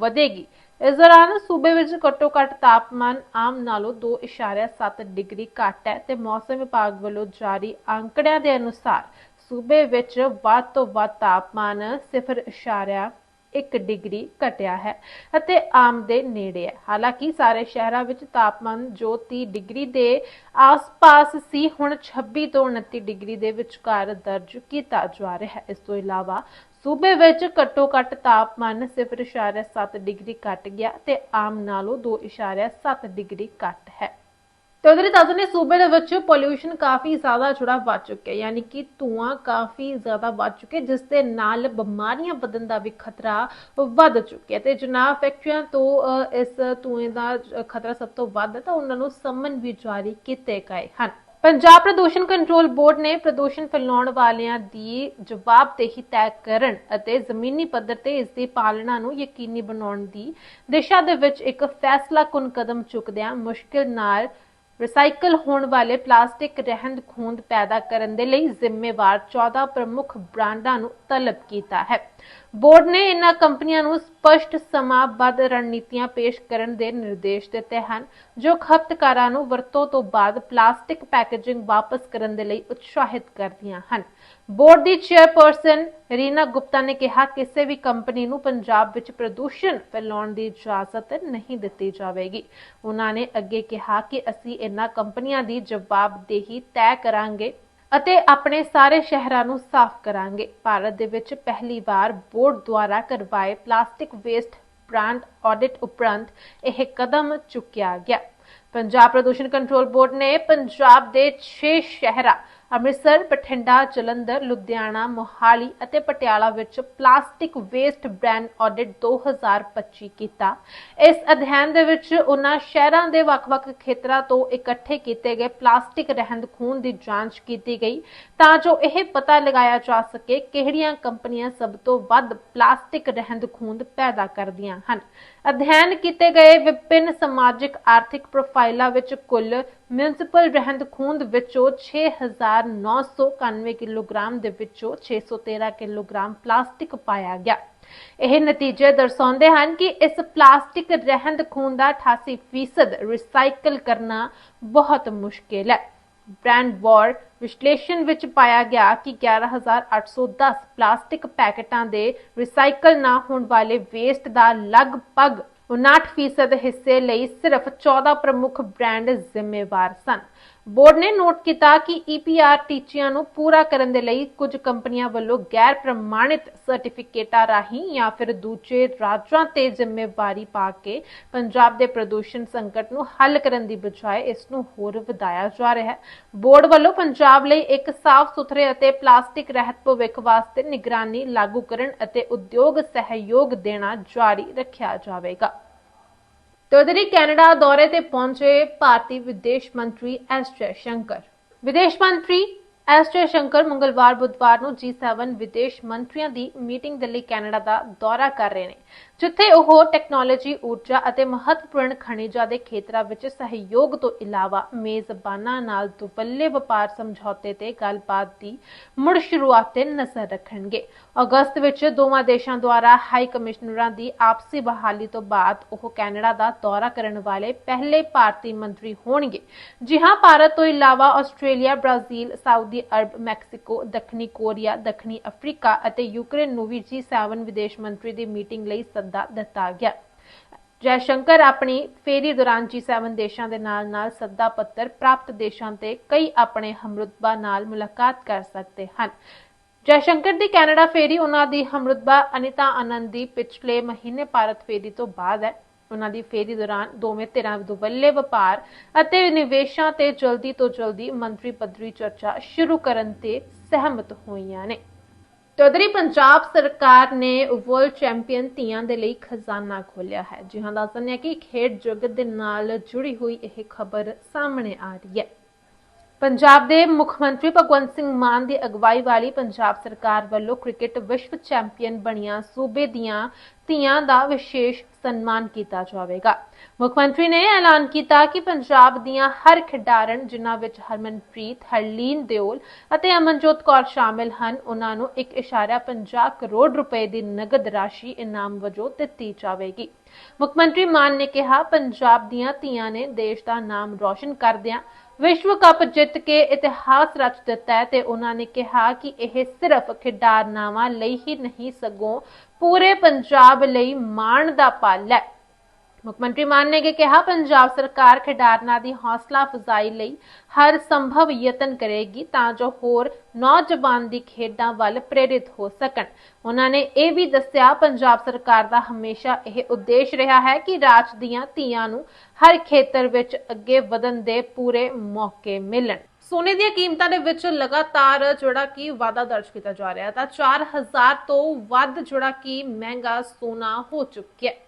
ਵਧੇਗੀ। ਇਸ ਦੌਰਾਨ ਸੂਬੇ ਵਿੱਚ ਘੱਟੋ ਘੱਟ ਤਾਪਮਾਨ ਆਮ ਨਾਲੋਂ 2.7 ਡਿਗਰੀ ਘੱਟ ਹੈ ਤੇ ਮੌਸਮ ਵਿਭਾਗ ਵੱਲੋਂ ਜਾਰੀ ਅੰਕੜਿਆਂ ਦੇ ਅਨੁਸਾਰ ਸੂਬੇ ਵਿੱਚ ਵੱਧ ਤੋਂ ਵੱਧ ਤਾਪਮਾਨ 0.1 ਡਿਗਰੀ ਘਟਿਆ ਹੈ ਅਤੇ ਆਮ ਦੇ ਨੇੜੇ ਹੈ। ਹਾਲਾਂਕਿ ਸਾਰੇ ਸ਼ਹਿਰਾਂ ਵਿੱਚ ਤਾਪਮਾਨ ਜੋ 30 ਡਿਗਰੀ ਦੇ ਆਸ-ਪਾਸ ਸੀ, ਹੁਣ 26 ਤੋਂ 29 ਡਿਗਰੀ ਦੇ ਵਿਚਕਾਰ ਦਰਜ ਕੀਤਾ ਜਾ ਰਿਹਾ ਹੈ। ਇਸ ਤੋਂ ਇਲਾਵਾ ਸੂਬੇ ਵਿੱਚ ਘੱਟੋ ਘੱਟ ਤਾਪਮਾਨ 0.7 ਡਿਗਰੀ ਘਟ ਗਿਆ ਤੇ ਆਮ ਨਾਲੋਂ 2.7 ਡਿਗਰੀ ਘੱਟ ਹੈ। ਤੇ ਉਧਰ ਦੱਸਦੇ ਨੇ ਸੂਬੇ ਦੇ ਵਿੱਚ ਪੋਲਿਊਸ਼ਨ ਕਾਫੀ ਜ਼ਿਆਦਾ ਜੁੜਾ ਵੱਧ ਚੁੱਕਿਆ ਯਾਨੀ ਕਿ ਧੂਆਂ ਕਾਫੀ ਜ਼ਿਆਦਾ ਵੱਧ ਚੁੱਕਿਆ ਜਿਸ ਦੇ ਨਾਲ ਬਿਮਾਰੀਆਂ ਵਧਣ ਦਾ ਵੀ ਖਤਰਾ ਵੱਧ ਚੁੱਕਿਆ ਤੇ ਜਨਾਬ ਫੈਕਟਰੀਆਂ ਤੋਂ ਇਸ ਧੂਏ ਦਾ ਖਤਰਾ ਸਭ ਤੋਂ ਵੱਧ ਹੈ, ਤਾਂ ਉਹਨਾਂ ਨੂੰ ਸੰਮਨ ਵੀ ਜਾਰੀ ਕੀਤੇ ਗਏ ਹਨ। ਪੰਜਾਬ ਪ੍ਰਦੂਸ਼ਣ ਕੰਟਰੋਲ ਬੋਰਡ ਨੇ ਪ੍ਰਦੂਸ਼ਣ ਫੈਲਾਉਣ ਵਾਲਿਆਂ ਦੀ ਜਵਾਬਦੇਹੀ ਤੈਅ ਕਰਨ ਅਤੇ ਜ਼ਮੀਨੀ ਪੱਧਰ ਤੇ ਇਸ ਦੀ ਪਾਲਣਾ ਨੂੰ ਯਕੀਨੀ ਬਣਾਉਣ ਦੀ ਦਿਸ਼ਾ ਦੇ ਵਿੱਚ ਇੱਕ ਫੈਸਲਾਕੁਨ ਕਦਮ ਚੁੱਕਦਿਆਂ ਮੁਸ਼ਕਿਲ ਨਾਲ ਰਿਸਾਈਕਲ ਹੋਣ ਵਾਲੇ ਪਲਾਸਟਿਕ ਰਹਿੰਦ ਖੂੰਦ ਪੈਦਾ ਕਰਨ ਦੇ ਲਈ ਜ਼ਿੰਮੇਵਾਰ 14 ਪ੍ਰਮੁੱਖ ਬ੍ਰਾਂਡਾਂ ਨੂੰ ਤਲਬ ਕੀਤਾ ਹੈ। ਬੋਰਡ ਨੇ ਇਨ੍ਹਾਂ ਕੰਪਨੀਆਂ ਨੂੰ ਸਪਸ਼ਟ ਸਮਾਂਬੱਧ ਰਣਨੀਤੀਆਂ ਪੇਸ਼ ਕਰਨ ਦੇ ਨਿਰਦੇਸ਼ ਦਿੱਤੇ ਹਨ, ਜੋ ਖਪਤਕਾਰਾਂ ਨੂੰ ਵਰਤੋਂ ਤੋਂ ਬਾਅਦ ਪਲਾਸਟਿਕ ਪੈਕੇਜਿੰਗ ਵਾਪਸ ਕਰਨ ਦੇ ਲਈ ਉਤਸ਼ਾਹਿਤ ਕਰਦੀਆਂ ਹਨ। ਬੋਰਡ ਦੀ ਚੇਅਰਪਰਸਨ ਰੀਨਾ ਗੁਪਤਾ ਨੇ ਕਿਹਾ, ਕਿਸੇ ਵੀ ਕੰਪਨੀ ਨੂੰ ਪੰਜਾਬ ਵਿੱਚ ਪ੍ਰਦੂਸ਼ਣ ਫੈਲਾਉਣ ਦੀ ਇਜਾਜ਼ਤ ਨਹੀਂ ਦਿੱਤੀ ਜਾਵੇਗੀ। ਉਹਨਾਂ ਨੇ ਅੱਗੇ ਕਿਹਾ ਕਿ ਅਸੀਂ ਇਨ੍ਹਾਂ ਕੰਪਨੀਆਂ ਦੀ ਜਵਾਬਦੇਹੀ ਤੈਅ ਕਰਾਂਗੇ। ਅਤੇ ਆਪਣੇ ਸਾਰੇ ਸ਼ਹਿਰਾਂ ਨੂੰ ਸਾਫ਼ ਕਰਾਂਗੇ। ਭਾਰਤ ਦੇ ਵਿੱਚ ਪਹਿਲੀ ਵਾਰ ਬੋਰਡ ਦੁਆਰਾ ਕਰਵਾਏ ਪਲਾਸਟਿਕ ਵੇਸਟ ਬ੍ਰਾਂਡ ਆਡਿਟ ਉਪਰੰਤ ਇਹ ਕਦਮ ਚੁੱਕਿਆ ਗਿਆ। ਪੰਜਾਬ ਪ੍ਰਦੂਸ਼ਣ ਕੰਟਰੋਲ ਬੋਰਡ ਨੇ ਪੰਜਾਬ ਦੇ 6 ਸ਼ਹਿਰਾਂ ਅੰਮ੍ਰਿਤਸਰ, ਬਠਿੰਡਾ, ਜਲੰਧਰ, ਲੁਧਿਆਣਾ, ਮੋਹਾਲੀ ਅਤੇ ਪਟਿਆਲਾ ਵਿੱਚ ਪਲਾਸਟਿਕ ਵੇਸਟ ਬ੍ਰਾਂਡ ਆਡਿਟ 2025 ਕੀਤਾ। ਇਸ ਅਧਿਐਨ ਦੇ ਵਿੱਚ ਉਹਨਾਂ ਸ਼ਹਿਰਾਂ ਦੇ ਵੱਖ-ਵੱਖ ਖੇਤਰਾਂ ਤੋਂ ਇਕੱਠੇ ਕੀਤੇ ਗਏ ਪਲਾਸਟਿਕ ਰਹਿੰਦ ਖੂਨ ਦੀ ਜਾਂਚ ਕੀਤੀ ਗਈ ਤਾਂ ਜੋ ਇਹ ਪਤਾ ਲਗਾਇਆ ਜਾ ਸਕੇ ਕਿਹੜੀਆਂ ਕੰਪਨੀਆਂ ਸਭ ਤੋਂ ਵੱਧ ਪਲਾਸਟਿਕ ਰਹਿੰਦ ਖੂੰਦ ਪੈਦਾ ਕਰਦੀਆਂ ਹਨ। ਅਧਿਐਨ ਕੀਤੇ ਗਏ ਵਿਭਿੰਨ ਸਮਾਜਿਕ ਆਰਥਿਕ ਪ੍ਰੋਫਾਈਲਾਂ ਵਿੱਚ ਕੁੱਲ ਮਿਊਨਿਸਪਲ ਰਹਿੰਦ ਖੂੰਦ ਵਿੱਚੋਂ 6991 ਕਿਲੋਗ੍ਰਾਮ ਦੇ ਵਿੱਚੋਂ 613 ਕਿਲੋਗ੍ਰਾਮ ਪਲਾਸਟਿਕ ਪਾਇਆ ਗਿਆ। ਇਹ ਨਤੀਜੇ ਦਰਸਾਉਂਦੇ ਹਨ ਕਿ ਇਸ ਪਲਾਸਟਿਕ ਰਹਿੰਦ ਖੂੰਦ ਦਾ 88% ਰਿਸਾਈਕਲ ਕਰਨਾ ਬਹੁਤ ਮੁਸ਼ਕਿਲ ਹੈ। ਬ੍ਰਾਂਡ ਵਾਰ ਵਿਸ਼ਲੇਸ਼ਣ ਵਿੱਚ ਪਾਇਆ ਗਿਆ ਕਿ 11810 ਪਲਾਸਟਿਕ ਪੈਕੇਟਾਂ ਦੇ ਰਿਸਾਈਕਲ ਨਾ ਹੋਣ ਵਾਲੇ ਵੇਸਟ ਦਾ ਲਗਭਗ 59% ਹਿੱਸੇ ਲਈ ਸਿਰਫ 14 ਪ੍ਰਮੁੱਖ ਬ੍ਰਾਂਡ ਜ਼ਿੰਮੇਵਾਰ ਸਨ। ਬੋਰਡ ਨੇ ਨੋਟ ਕੀਤਾ ਕਿ EPR ਟੀਚਿਆਂ ਨੂੰ ਪੂਰਾ ਕਰਨ ਦੇ ਲਈ ਕੁਝ ਕੰਪਨੀਆਂ ਵੱਲੋਂ ਗੈਰ ਪ੍ਰਮਾਣਿਤ ਸਰਟੀਫਿਕੇਟਾਂ ਰਾਹੀਂ ਜਾਂ ਫਿਰ ਦੂਜੇ ਰਾਜਾਂ ਤੇ ਜ਼ਿੰਮੇਵਾਰੀ ਪਾ ਕੇ ਪੰਜਾਬ ਦੇ ਪ੍ਰਦੂਸ਼ਣ ਸੰਕਟ ਨੂੰ ਹੱਲ ਕਰਨ ਦੀ ਬਜਾਏ ਇਸ ਨੂੰ ਹੋਰ ਵਧਾਇਆ ਜਾ ਰਿਹਾ ਹੈ। ਬੋਰਡ ਵੱਲੋਂ ਪੰਜਾਬ ਲਈ ਇੱਕ ਸਾਫ਼ ਸੁਥਰੇ ਅਤੇ ਪਲਾਸਟਿਕ ਰਹਿਤ ਭਵਿੱਖ ਵਾਸਤੇ ਨਿਗਰਾਨੀ ਲਾਗੂ ਕਰਨ ਅਤੇ ਉਦਯੋਗ ਸਹਿਯੋਗ ਦੇਣਾ ਜਾਰੀ ਰੱਖਿਆ ਜਾਵੇਗਾ। ਤੇ ਉਧਰ ਹੀ ਕੈਨੇਡਾ ਦੌਰੇ ਤੇ ਪਹੁੰਚੇ ਭਾਰਤੀ ਵਿਦੇਸ਼ ਮੰਤਰੀ ਐਸ ਜੈਸ਼ੰਕਰ ਵਿਦੇਸ਼ ਮੰਤਰੀ ਐਸ ਜੈਸ਼ੰਕਰ ਮੰਗਲਵਾਰ ਬੁੱਧਵਾਰ ਨੂੰ G7 ਵਿਦੇਸ਼ ਮੰਤਰੀਆਂ ਦੀ ਮੀਟਿੰਗ ਦੇ ਲਈ ਕੈਨੇਡਾ ਦਾ ਦੌਰਾ ਕਰ ਰਹੇ ਨੇ। ਜਿੱਥੇ ਉਹ ਟੈਕਨੋਲੋਜੀ ਊਰਜਾ ਅਤੇ ਮਹੱਤਵਪੂਰਨ ਖਣਿਜਾਂ ਦੇ ਖੇਤਰਾਂ ਵਿੱਚ ਸਹਿਯੋਗ ਤੋਂ ਇਲਾਵਾ ਮੇਜ਼ਬਾਨਾਂ ਨਾਲ ਦੁਵੱਲੇ ਵਪਾਰ ਸਮਝੌਤੇ ਤੇ ਗੱਲਬਾਤ ਦੀ ਮੁੜ ਸ਼ੁਰੂਆਤ ਤੇ ਨਜ਼ਰ ਰੱਖਣਗੇ। ਅਗਸਤ ਵਿੱਚ ਦੋਵਾਂ ਦੇਸ਼ਾਂ ਦੁਆਰਾ ਹਾਈ ਕਮਿਸ਼ਨਰਾਂ ਦੀ ਆਪਸੀ ਬਹਾਲੀ ਤੋਂ ਬਾਅਦ ਉਹ ਕੈਨੇਡਾ ਦਾ ਦੌਰਾ ਕਰਨ ਵਾਲੇ ਪਹਿਲੇ ਭਾਰਤੀ ਮੰਤਰੀ ਹੋਣਗੇ। ਜੀ ਭਾਰਤ ਤੋਂ ਇਲਾਵਾ Australia, Brazil, Saudi Arabia, Mexico, ਦੱਖਣੀ ਕੋਰੀਆ, ਦੱਖਣੀ ਅਫਰੀਕਾ ਅਤੇ ਯੂਕਰੇਨ ਨੂੰ ਵੀ G7 ਵਿਦੇਸ਼ ਮੰਤਰੀ ਦੀ ਮੀਟਿੰਗ ਲਈ ਸੱਦਾ ਦਿੱਤਾ ਗਿਆ। ਜੈਸ਼ੰਕਰ ਆਪਣੀ ਫੇਰੀ ਦੌਰਾਨ G7 ਦੇਸ਼ਾਂ ਦੇ ਨਾਲ-ਨਾਲ ਸੱਦਾ ਪੱਤਰ ਪ੍ਰਾਪਤ ਦੇਸ਼ਾਂ ਤੇ ਕਈ ਆਪਣੇ ਹਮਰੁਤਬਾ ਨਾਲ ਮੁਲਾਕਾਤ ਕਰ ਸਕਦੇ ਹਨ। ਜੈਸ਼ੰਕਰ ਦੀ ਕੈਨੇਡਾ ਫੇਰੀ ਉਹਨਾਂ ਦੀ ਹਮਰੁਤਬਾ ਅਨਿਤਾ ਆਨੰਦ ਦੀ ਪਿਛਲੇ ਮਹੀਨੇ ਭਾਰਤ ਫੇਰੀ ਤੋਂ ਬਾਅਦ ਹੈ। ਉਹਨਾਂ ਦੀ ਫੇਰੀ ਦੌਰਾਨ ਦੋਵੇਂ ਧਿਰਾਂ ਦੁਵੱਲੇ ਵਪਾਰ ਅਤੇ ਨਿਵੇਸ਼ਾਂ ਤੇ ਜਲਦੀ ਤੋਂ ਜਲਦੀ ਮੰਤਰੀ ਪੱਧਰੀ ਚਰਚਾ ਸ਼ੁਰੂ ਕਰਨ ਤੇ ਸਹਿਮਤ ਹੋਈਆਂ ਨੇ। ਤੇ ਪੰਜਾਬ ਸਰਕਾਰ ਨੇ ਵਰਲਡ ਚੈਂਪੀਅਨ ਧੀਆਂ ਦੇ ਲਈ ਖਜ਼ਾਨਾ ਖੋਲ੍ਹਿਆ ਹੈ। ਜਿਹਾਂ ਦੱਸ ਦਿੰਦੇ ਹਾਂ ਕਿ ਖੇਡ ਜਗਤ ਦੇ ਨਾਲ ਜੁੜੀ ਹੋਈ ਇਹ ਖਬਰ ਸਾਹਮਣੇ ਆ ਰਹੀ ਹੈ। ਪੰਜਾਬ ਦੇ ਮੁੱਖ ਮੰਤਰੀ ਭਗਵੰਤ ਸਿੰਘ ਮਾਨ ਦੀ ਅਗਵਾਈ ਵਾਲੀ ਪੰਜਾਬ ਸਰਕਾਰ ਵੱਲੋਂ ਕ੍ਰਿਕਟ ਵਿਸ਼ਵ ਚੈਂਪੀਅਨ ਬਣੀਆਂ ਸੂਬੇ ਦੀਆਂ ਧੀਆਂ ਦਾ ਵਿਸ਼ੇਸ਼ ਸਨਮਾਨ ਕੀਤਾ ਜਾਵੇਗਾ। ਮੁੱਖ ਮੰਤਰੀ ਨੇ ਐਲਾਨ ਕੀਤਾ ਕਿ ਪੰਜਾਬ ਦੀਆਂ ਹਰ ਖਿਡਾਰਨ, ਜਿਨ੍ਹਾਂ ਵਿੱਚ ਹਰਮਨਪ੍ਰੀਤ, ਹਰਲੀਨ ਦਿਓਲ ਅਤੇ ਅਮਨਜੋਤ ਕੌਰ ਸ਼ਾਮਿਲ ਹਨ, ਉਹਨਾਂ ਨੂੰ 1.50 ਕਰੋੜ ਰੁਪਏ ਦੀ ਨਗਦ ਰਾਸ਼ੀ ਇਨਾਮ ਵਜੋਂ ਦਿੱਤੀ ਜਾਵੇਗੀ। ਮੁੱਖ ਮੰਤਰੀ ਮਾਨ ਨੇ ਕਿਹਾ, ਪੰਜਾਬ ਦੀਆਂ ਧੀਆਂ ਨੇ ਦੇਸ਼ ਦਾ ਨਾਮ ਰੌਸ਼ਨ ਕਰਦਿਆਂ ਵਿਸ਼ਵ ਕੱਪ ਜਿੱਤ ਕੇ ਇਤਿਹਾਸ ਰਚ ਦਿੱਤਾ ਹੈ ਤੇ ਉਹਨਾਂ ਨੇ ਕਿਹਾ ਕਿ ਇਹ ਸਿਰਫ ਖਿਡਾਰਨਾਵਾਂ ਲਈ ਹੀ ਨਹੀਂ, ਸਗੋਂ ਪੂਰੇ ਪੰਜਾਬ ਲਈ ਮਾਣ ਦਾ ਪਲ ਹੈ। ਮੁੱਖ ਮੰਤਰੀ ਮਾਨ ਨੇ ਕਿਹਾ, ਪੰਜਾਬ ਸਰਕਾਰ ਖਿਡਾਰਨਾਂ ਦੀ ਹੌਸਲਾ ਅਫਜ਼ਾਈ ਲਈ ਹਰ ਸੰਭਵ ਯਤਨ ਕਰੇਗੀ ਤਾਂ ਜੋ ਹੋਰ ਨੌਜਵਾਨ ਦੀ ਖੇਡਾਂ ਵੱਲ ਪ੍ਰੇਰਿਤ ਹੋ ਸਕਣ। ਉਹਨਾਂ ਨੇ ਇਹ ਵੀ ਦੱਸਿਆ, ਪੰਜਾਬ ਸਰਕਾਰ ਦਾ ਹਮੇਸ਼ਾ ਇਹ ਉਦੇਸ਼ ਰਿਹਾ ਹੈ ਕਿ ਰਾਜ ਦੀਆਂ ਧੀਆਂ ਨੂੰ ਹਰ ਖੇਤਰ ਵਿੱਚ ਅੱਗੇ ਵਧਣ ਦੇ ਪੂਰੇ ਮੌਕੇ ਮਿਲਣ। ਸੋਨੇ ਦੀਆਂ ਕੀਮਤਾਂ ਦੇ ਵਿੱਚ ਲਗਾਤਾਰ ਜਿਹੜਾ ਕਿ ਵਾਧਾ ਦਰਜ ਕੀਤਾ ਜਾ ਰਿਹਾ ਹੈ, ਤਾਂ 4000 ਤੋਂ ਵੱਧ ਜਿਹੜਾ ਕਿ ਮਹਿੰਗਾ ਸੋਨਾ ਹੋ ਚੁੱਕਿਆ ਹੈ।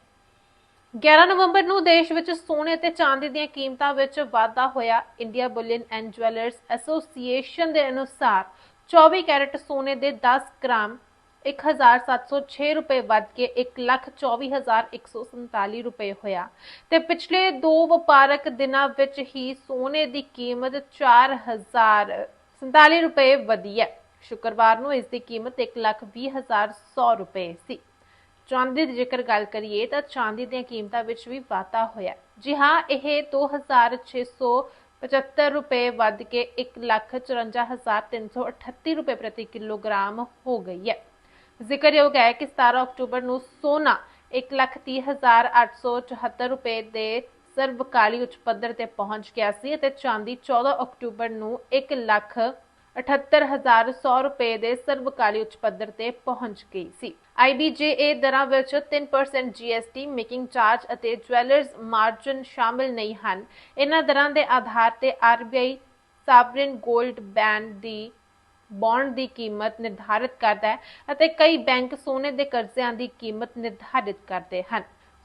11 ਨਵੰਬਰ ਨੂੰ ਦੇਸ਼ ਵਿੱਚ ਸੋਨੇ ਅਤੇ ਚਾਂਦੀ ਦੀਆਂ ਕੀਮਤਾਂ ਵਿੱਚ ਵਾਧਾ ਹੋਇਆ। India bullion and jewellers association ਦੇ ਅਨੁਸਾਰ 24 ਕੈਰਟ ਸੋਨੇ ਦੇ 10 ਗ੍ਰਾਮ 1706 ਰੁਪਏ ਵੱਧ ਕੇ 124147 ਰੁਪਏ ਹੋਇਆ। ਤੇ ਪਿਛਲੇ ਦੋ ਵਪਾਰਕ ਦਿਨਾਂ ਵਿੱਚ ਹੀ ਸੋਨੇ ਦੀ ਕੀਮਤ 4047 ਰੁਪਏ ਵਧੀ ਹੈ। ਸ਼ੁੱਕਰਵਾਰ ਨੂੰ ਇਸ ਦੀ ਕੀਮਤ 120100 ਰੁਪਏ ਸੀ। ਚਾਂਦੀ ਦੀ ਜੇਕਰ ਗੱਲ ਕਰੀਏ ਤਾਂ ਚਾਂਦੀ ਦੀਆਂ ਕੀਮਤਾਂ ਵਿੱਚ ਵੀ ਵਾਧਾ ਹੋਇਆ। ਜੀ ਹਾਂ, ਇਹ 2675 ਰੁਪਏ ਵੱਧ ਕੇ 154338 ਰੁਪਏ ਪ੍ਰਤੀ ਕਿਲੋਗ੍ਰਾਮ ਹੋ ਗਈ ਹੈ। ਜ਼ਿਕਰਯੋਗ ਹੈ ਕਿ 17 ਅਕਤੂਬਰ ਨੂੰ ਸੋਨਾ 130874 ਰੁਪਏ ਦੇ ਸਰਵਕਾਲੀ ਉੱਚ ਪੱਧਰ ਤੇ ਪਹੁੰਚ ਗਿਆ ਸੀ ਅਤੇ ਚਾਂਦੀ 14 ਅਕਤੂਬਰ ਨੂੰ 1 ਲੱਖ 78100 ਰੁਪਏ ਦੇ ਸਰਵਕਾਲੀ ਉੱਚ ਪੱਧਰ ਤੇ ਪਹੁੰਚ ਗਈ ਸੀ। IBJA ਦਰਾਂ ਵਿੱਚ 3% GST ਮੇਕਿੰਗ ਚਾਰਜ ਅਤੇ ਜਵੈਲਰਸ ਮਾਰਜਨ ਸ਼ਾਮਿਲ ਨਹੀਂ ਹਨ। ਇਹਨਾਂ ਦਰਾਂ ਦੇ ਆਧਾਰ ਤੇ RBI ਸਾਵਰਨ 골ਡ ਬੈਂਡ ਦੀ ਬੌਂਡ ਦੀ ਕੀਮਤ ਨਿਰਧਾਰਿਤ ਕਰਦਾ ਹੈ ਅਤੇ ਕਈ ਬੈਂਕ ਸੋਨੇ ਦੇ ਕਰਜ਼ਿਆਂ ਦੀ ਕੀਮਤ ਨਿਰਧਾਰਿਤ ਕਰਦੇ ਹਨ।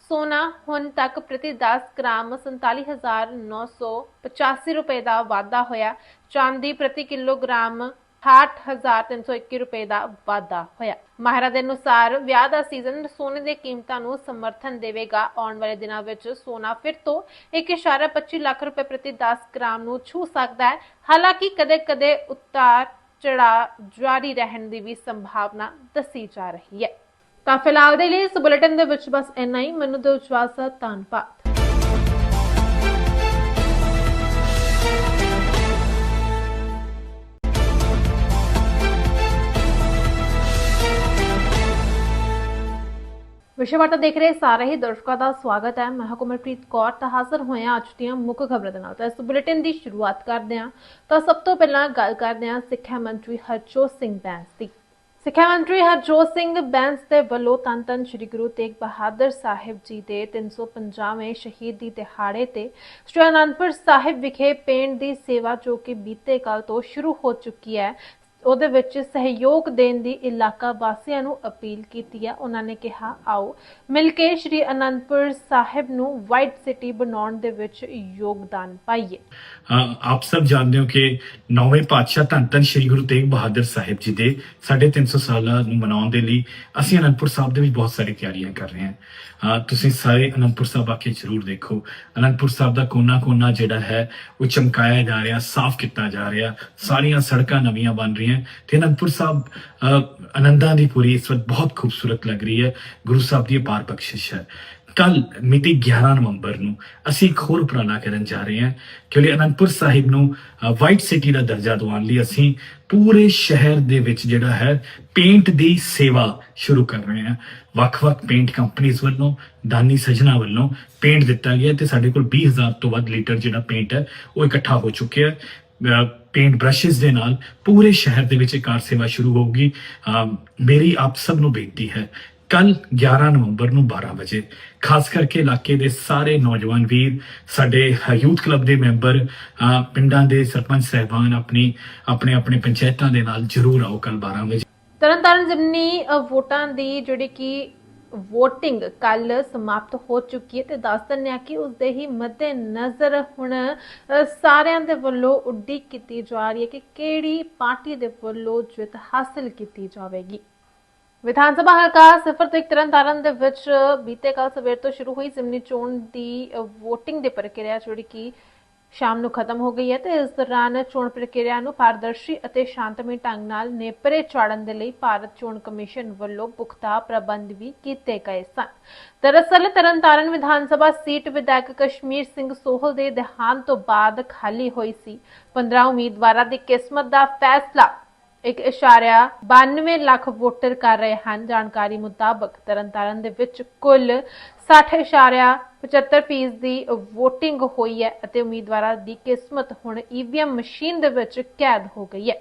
ਸੋਨਾ ਹੁਣ ਤੱਕ ਪ੍ਰਤੀ 10 ਗ੍ਰਾਮ 47985 ਰੁਪਏ ਦਾ ਵਾਧਾ ਹੋਇਆ। ਚਾਂਦੀ ਪ੍ਰਤੀ ਕਿਲੋਗ੍ਰਾਮ 68321 ਰੁਪਏ ਦਾ ਵਾਧਾ ਹੋਇਆ। ਮਾਹਿਰਾਂ ਦੇ ਅਨੁਸਾਰ ਵਿਆਹ ਦਾ ਸੀਜ਼ਨ ਸੋਨੇ ਦੇ ਕੀਮਤਾਂ ਨੂੰ ਸਮਰਥਨ ਦੇਵੇਗਾ। ਆਉਣ ਵਾਲੇ ਦਿਨਾਂ ਵਿੱਚ ਸੋਨਾ ਫਿਰ ਤੋਂ 1.25 ਲੱਖ ਰੁਪਏ ਪ੍ਰਤੀ 10 ਗ੍ਰਾਮ ਨੂੰ ਛੂ ਸਕਦਾ ਹੈ। ਹਾਲਾਂਕਿ ਕਦੇ-ਕਦੇ ਉਤਾਰ ਚੜਾ ਜਾਰੀ ਰਹਿਣ ਦੀ ਵੀ ਸੰਭਾਵਨਾ ਦੱਸੀ ਜਾ ਰਹੀ ਹੈ। ਤਾਂ ਫਿਲਹਾਲ ਦੇ ਲਈ ਇਸ ਬੁਲੇਟਿਨ ਦੇ ਵਿੱਚ ਬਸ ਇੰਨਾ ਹੀ। ਮੈਨੂੰ ਦਿਓ ਇਜਾਜ਼ਤ, ਧੰਨਵਾਦ। ਵਿਸ਼ੇਵਾਰਤਾ ਦੇਖ ਰਹੇ ਸਾਰੇ ਹੀ ਦਰਸ਼ਕਾਂ ਦਾ ਸਵਾਗਤ ਹੈ। ਮੈਂ ਹਕੁਮਰਪ੍ਰੀਤ ਕੌਰ, ਤਾਂ ਹਾਜ਼ਰ ਹੋਏ ਅੱਜ ਦੀਆਂ ਮੁੱਖ ਖਬਰਾਂ ਦੇ ਨਾਲ। ਤਾਂ ਇਸ ਬੁਲੇਟਿਨ ਦੀ ਸ਼ੁਰੂਆਤ ਕਰਦੇ ਹਾਂ। ਤਾਂ ਸਭ ਤੋਂ ਪਹਿਲਾਂ ਗੱਲ ਕਰਦੇ ਹਾਂ ਸਿੱਖਿਆ ਮੰਤਰੀ ਹਰਜੋਤ ਸਿੰਘ ਬੈਂਸ ਦੀ। ਸਿੱਖਿਆ ਮੰਤਰੀ ਹਰਜੋਤ ਸਿੰਘ ਬੈਂਸ ਦੇ ਵੱਲੋਂ ਤਨ ਤਨ ਸ੍ਰੀ ਗੁਰੂ ਤੇਗ ਬਹਾਦਰ ਸਾਹਿਬ ਜੀ ਦੇ 350ਵੇਂ ਸ਼ਹੀਦੀ ਦਿਹਾੜੇ ਤੇ ਸ੍ਰੀ ਅਨੰਦਪੁਰ ਸਾਹਿਬ ਵਿਖੇ ਪੇਂਟ ਦੀ ਸੇਵਾ ਜੋ ਕਿ ਬੀਤੇ ਕੱਲ ਤੋਂ ਸ਼ੁਰੂ ਹੋ ਚੁੱਕੀ ਹੈ। ਉਹਦੇ ਵਿੱਚ ਸਹਿਯੋਗ ਦੇਣ ਦੀ ਇਲਾਕਾ ਵਾਸੀਆਂ ਨੂੰ ਅਪੀਲ ਕੀਤੀ ਹੈ। ਉਹਨਾਂ ਨੇ ਕਿਹਾ, ਆਓ, ਮਿਲ ਕੇ ਸ੍ਰੀ ਅਨੰਦਪੁਰ ਸਾਹਿਬ ਨੂੰ ਵਾਈਟ ਸਿਟੀ ਬਣਾਉਣ ਦੇ ਵਿੱਚ ਯੋਗਦਾਨ ਪਾਈਏ। ਆਪ ਸਭ ਜਾਣਦੇ ਹੋ ਕਿ ਨੌਵੇਂ ਪਾਤਸ਼ਾਹ ਧੰਨ ਧੰਨ ਸ੍ਰੀ ਗੁਰੂ ਤੇਗ ਬਹਾਦਰ ਸਾਹਿਬ ਜੀ ਦੇ 350 ਸਾਲਾਂ ਨੂੰ ਮਨਾਉਣ ਦੇ ਲਈ ਅਸੀਂ ਅਨੰਦਪੁਰ ਸਾਹਿਬ ਦੇ ਵਿੱਚ ਬਹੁਤ ਸਾਰੀ ਤਿਆਰੀਆਂ ਕਰ ਰਹੇ ਹਾਂ। ਤੁਸੀਂ ਸਾਰੇ ਅਨੰਦਪੁਰ ਸਾਹਿਬ ਆ ਕੇ ਜ਼ਰੂਰ ਦੇਖੋ। ਅਨੰਦਪੁਰ ਸਾਹਿਬ ਦਾ ਕੋਨਾ-ਕੋਨਾ ਜਿਹੜਾ ਹੈ, ਉਹ ਚਮਕਾਇਆ ਜਾ ਰਿਹਾ, ਸਾਫ਼ ਕੀਤਾ ਜਾ ਰਿਹਾ, ਸਾਰੀਆਂ ਸੜਕਾਂ ਨਵੀਆਂ ਬਣ ਰਹੀਆਂ। ਤੇ ਅਨੰਦਪੁਰ ਸਾਹਿਬ ਅ, ਆਨੰਦਾਂ ਦੀ ਪੂਰੀ ਇਸ ਵਕਤ ਬਹੁਤ ਖੂਬਸੂਰਤ ਲੱਗ ਰਹੀ ਗੁਰੂ ਸਾਹਿਬ ਦੀ ਅਪਾਰ ਬਖਸ਼ਿਸ਼ ਹੈ। ਕੱਲ ਮਿਤੀ 11 ਨਵੰਬਰ ਨੂੰ ਅਸੀਂ ਇੱਕ ਹੋਰ ਉਪਰਾਲਾ ਕਰਨ ਜਾ ਰਹੇ ਹਾਂ ਕਿਉਂਕਿ ਅਨੰਦਪੁਰ ਸਾਹਿਬ ਨੂੰ ਵਾਈਟ ਸਿਟੀ ਦਾ ਦਰਜਾ ਦਿਵਾਉਣ ਲਈ ਅਸੀਂ ਪੂਰੇ ਸ਼ਹਿਰ ਦੇ ਵਿੱਚ ਜਿਹੜਾ ਹੈ ਪੇਂਟ ਦੀ ਸੇਵਾ ਸ਼ੁਰੂ ਕਰ ਰਹੇ ਹਾਂ। ਵੱਖ-ਵੱਖ ਪੇਂਟ ਕੰਪਨੀਆਂ ਵੱਲੋਂ ਦਾਨੀ ਸਜਣਾ ਵੱਲੋਂ ਪੇਂਟ ਦਿੱਤਾ ਗਿਆ ਤੇ ਸਾਡੇ ਕੋਲ 20000 ਤੋਂ ਵੱਧ ਲੀਟਰ ਜਿਹੜਾ ਪੇਂਟ ਹੈ ਉਹ ਇਕੱਠਾ ਹੋ ਚੁੱਕਿਆ ਹੈ। ਪੇਂਟ ਬ੍ਰਸ਼ਸ ਦੇ ਨਾਲ ਪੂਰੇ ਸ਼ਹਿਰ ਦੇ ਵਿੱਚ ਕਾਰ ਸੇਵਾ ਸ਼ੁਰੂ ਹੋਊਗੀ। ਮੇਰੀ ਆਪ ਸਭ ਨੂੰ ਬੇਨਤੀ ਹੈ ਕੱਲ 11 ਨਵੰਬਰ ਨੂੰ 12 ਵਜੇ, ਖਾਸ ਕਰਕੇ ਇਲਾਕੇ ਦੇ ਸਾਰੇ ਨੌਜਵਾਨ ਵੀਰ, ਸਾਡੇ ਯੂਥ ਕਲੱਬ ਦੇ ਮੈਂਬਰ ਪਿੰਡਾਂ ਦੇ ਸਰਪੰਚ ਸਹਿਬਾਨ ਆਪਣੀ, ਆਪਣੇ ਆਪਣੇ ਪੰਚਾਇਤਾਂ ਦੇ ਨਾਲ ਜ਼ਰੂਰ ਆਓ ਕੱਲ 12 ਵਜੇ। ਤਰਨਤਾਰਨ ਜ਼ਿਮਨੀ ਵੋਟਾਂ ਦੀ ਜਿਹੜੇ ਕਿ VOTING ਕੱਲ ਸਮਾਪਤ ਹੋ ਚੁੱਕੀ ਹੈ ਤੇ ਦੱਸ ਦਿੰਦੇ ਹਾਂ ਕਿ ਉਸ ਦੇ ਹੀ ਮੱਦੇ ਨਜ਼ਰ ਹੁਣ ਸਾਰਿਆਂ ਦੇ ਵੱਲੋਂ ਉਡੀਕ ਕੀਤੀ ਜਾ ਰਹੀ ਹੈ ਕਿ ਕਿਹੜੀ ਪਾਰਟੀ ਦੇ ਵੱਲੋਂ ਜਿੱਤ ਹਾਸਲ ਕੀਤੀ ਜਾਵੇਗੀ। ਵਿਧਾਨ ਸਭਾ ਹਲਕਾ ਸਿਫਰ ਤੋਂ ਇੱਕ ਤਰਨਤਾਰਨ ਦੇ ਵਿੱਚ ਬੀਤੇ ਕੱਲ ਸਵੇਰ ਤੋਂ ਸ਼ੁਰੂ ਹੋਈ ਜ਼ਿਮਨੀ ਚੋਣ ਦੀ VOTING ਦੀ ਪ੍ਰਕਿਰਿਆ ਜਿਹੜੀ ਕਿ ਸ਼ਾਮ ਨੂੰ ਖਤਮ ਹੋ ਗਈ ਹੈ ਤੇ ਇਸ ਦੌਰਾਨ ਚੋਣ ਪ੍ਰਕਿਰਿਆ ਨੂੰ ਪਾਰਦਰਸ਼ੀ ਅਤੇ ਸ਼ਾਂਤਮਈ ਢੰਗ ਨਾਲ ਨੇਪਰੇ ਚਾੜਨ ਦੇ ਲਈ ਭਾਰਤ ਚੋਣ ਕਮਿਸ਼ਨ ਵੱਲੋਂ ਪੁਖਤਾ ਪ੍ਰਬੰਧ ਵੀ ਕੀਤੇ ਗਏ ਸਨ। ਦਰਅਸਲ ਤਰਨਤਾਰਨ ਵਿਧਾਨ ਸਭਾ ਸੀਟ ਵਿਧਾਇਕ ਕਸ਼ਮੀਰ ਸਿੰਘ ਸੋਹਲ ਦੇ ਦੇਹਾਂਤ ਤੋਂ ਬਾਅਦ ਖਾਲੀ ਹੋਈ ਸੀ। 15 ਉਮੀਦਵਾਰਾਂ ਦੀ ਕਿਸਮਤ ਦਾ ਫੈਸਲਾ ਇੱਕ ਇਸ਼ਾਰਿਆ 92 ਲੱਖ ਵੋਟਰ ਕਰ ਰਹੇ ਹਨ। ਜਾਣਕਾਰੀ ਮੁਤਾਬਕ ਤਰਨਤਾਰਨ ਦੇ ਵਿੱਚ ਕੁੱਲ 60 ਇਸ਼ਾਰਿਆ 75 ਫੀਸ ਦੀ VOTING ਹੋਈ ਹੈ ਅਤੇ ਉਮੀਦਵਾਰਾਂ ਦੀ ਕਿਸਮਤ ਹੁਣ EVM ਮਸ਼ੀਨ ਦੇ ਵਿੱਚ ਕੈਦ ਹੋ ਗਈ ਹੈ।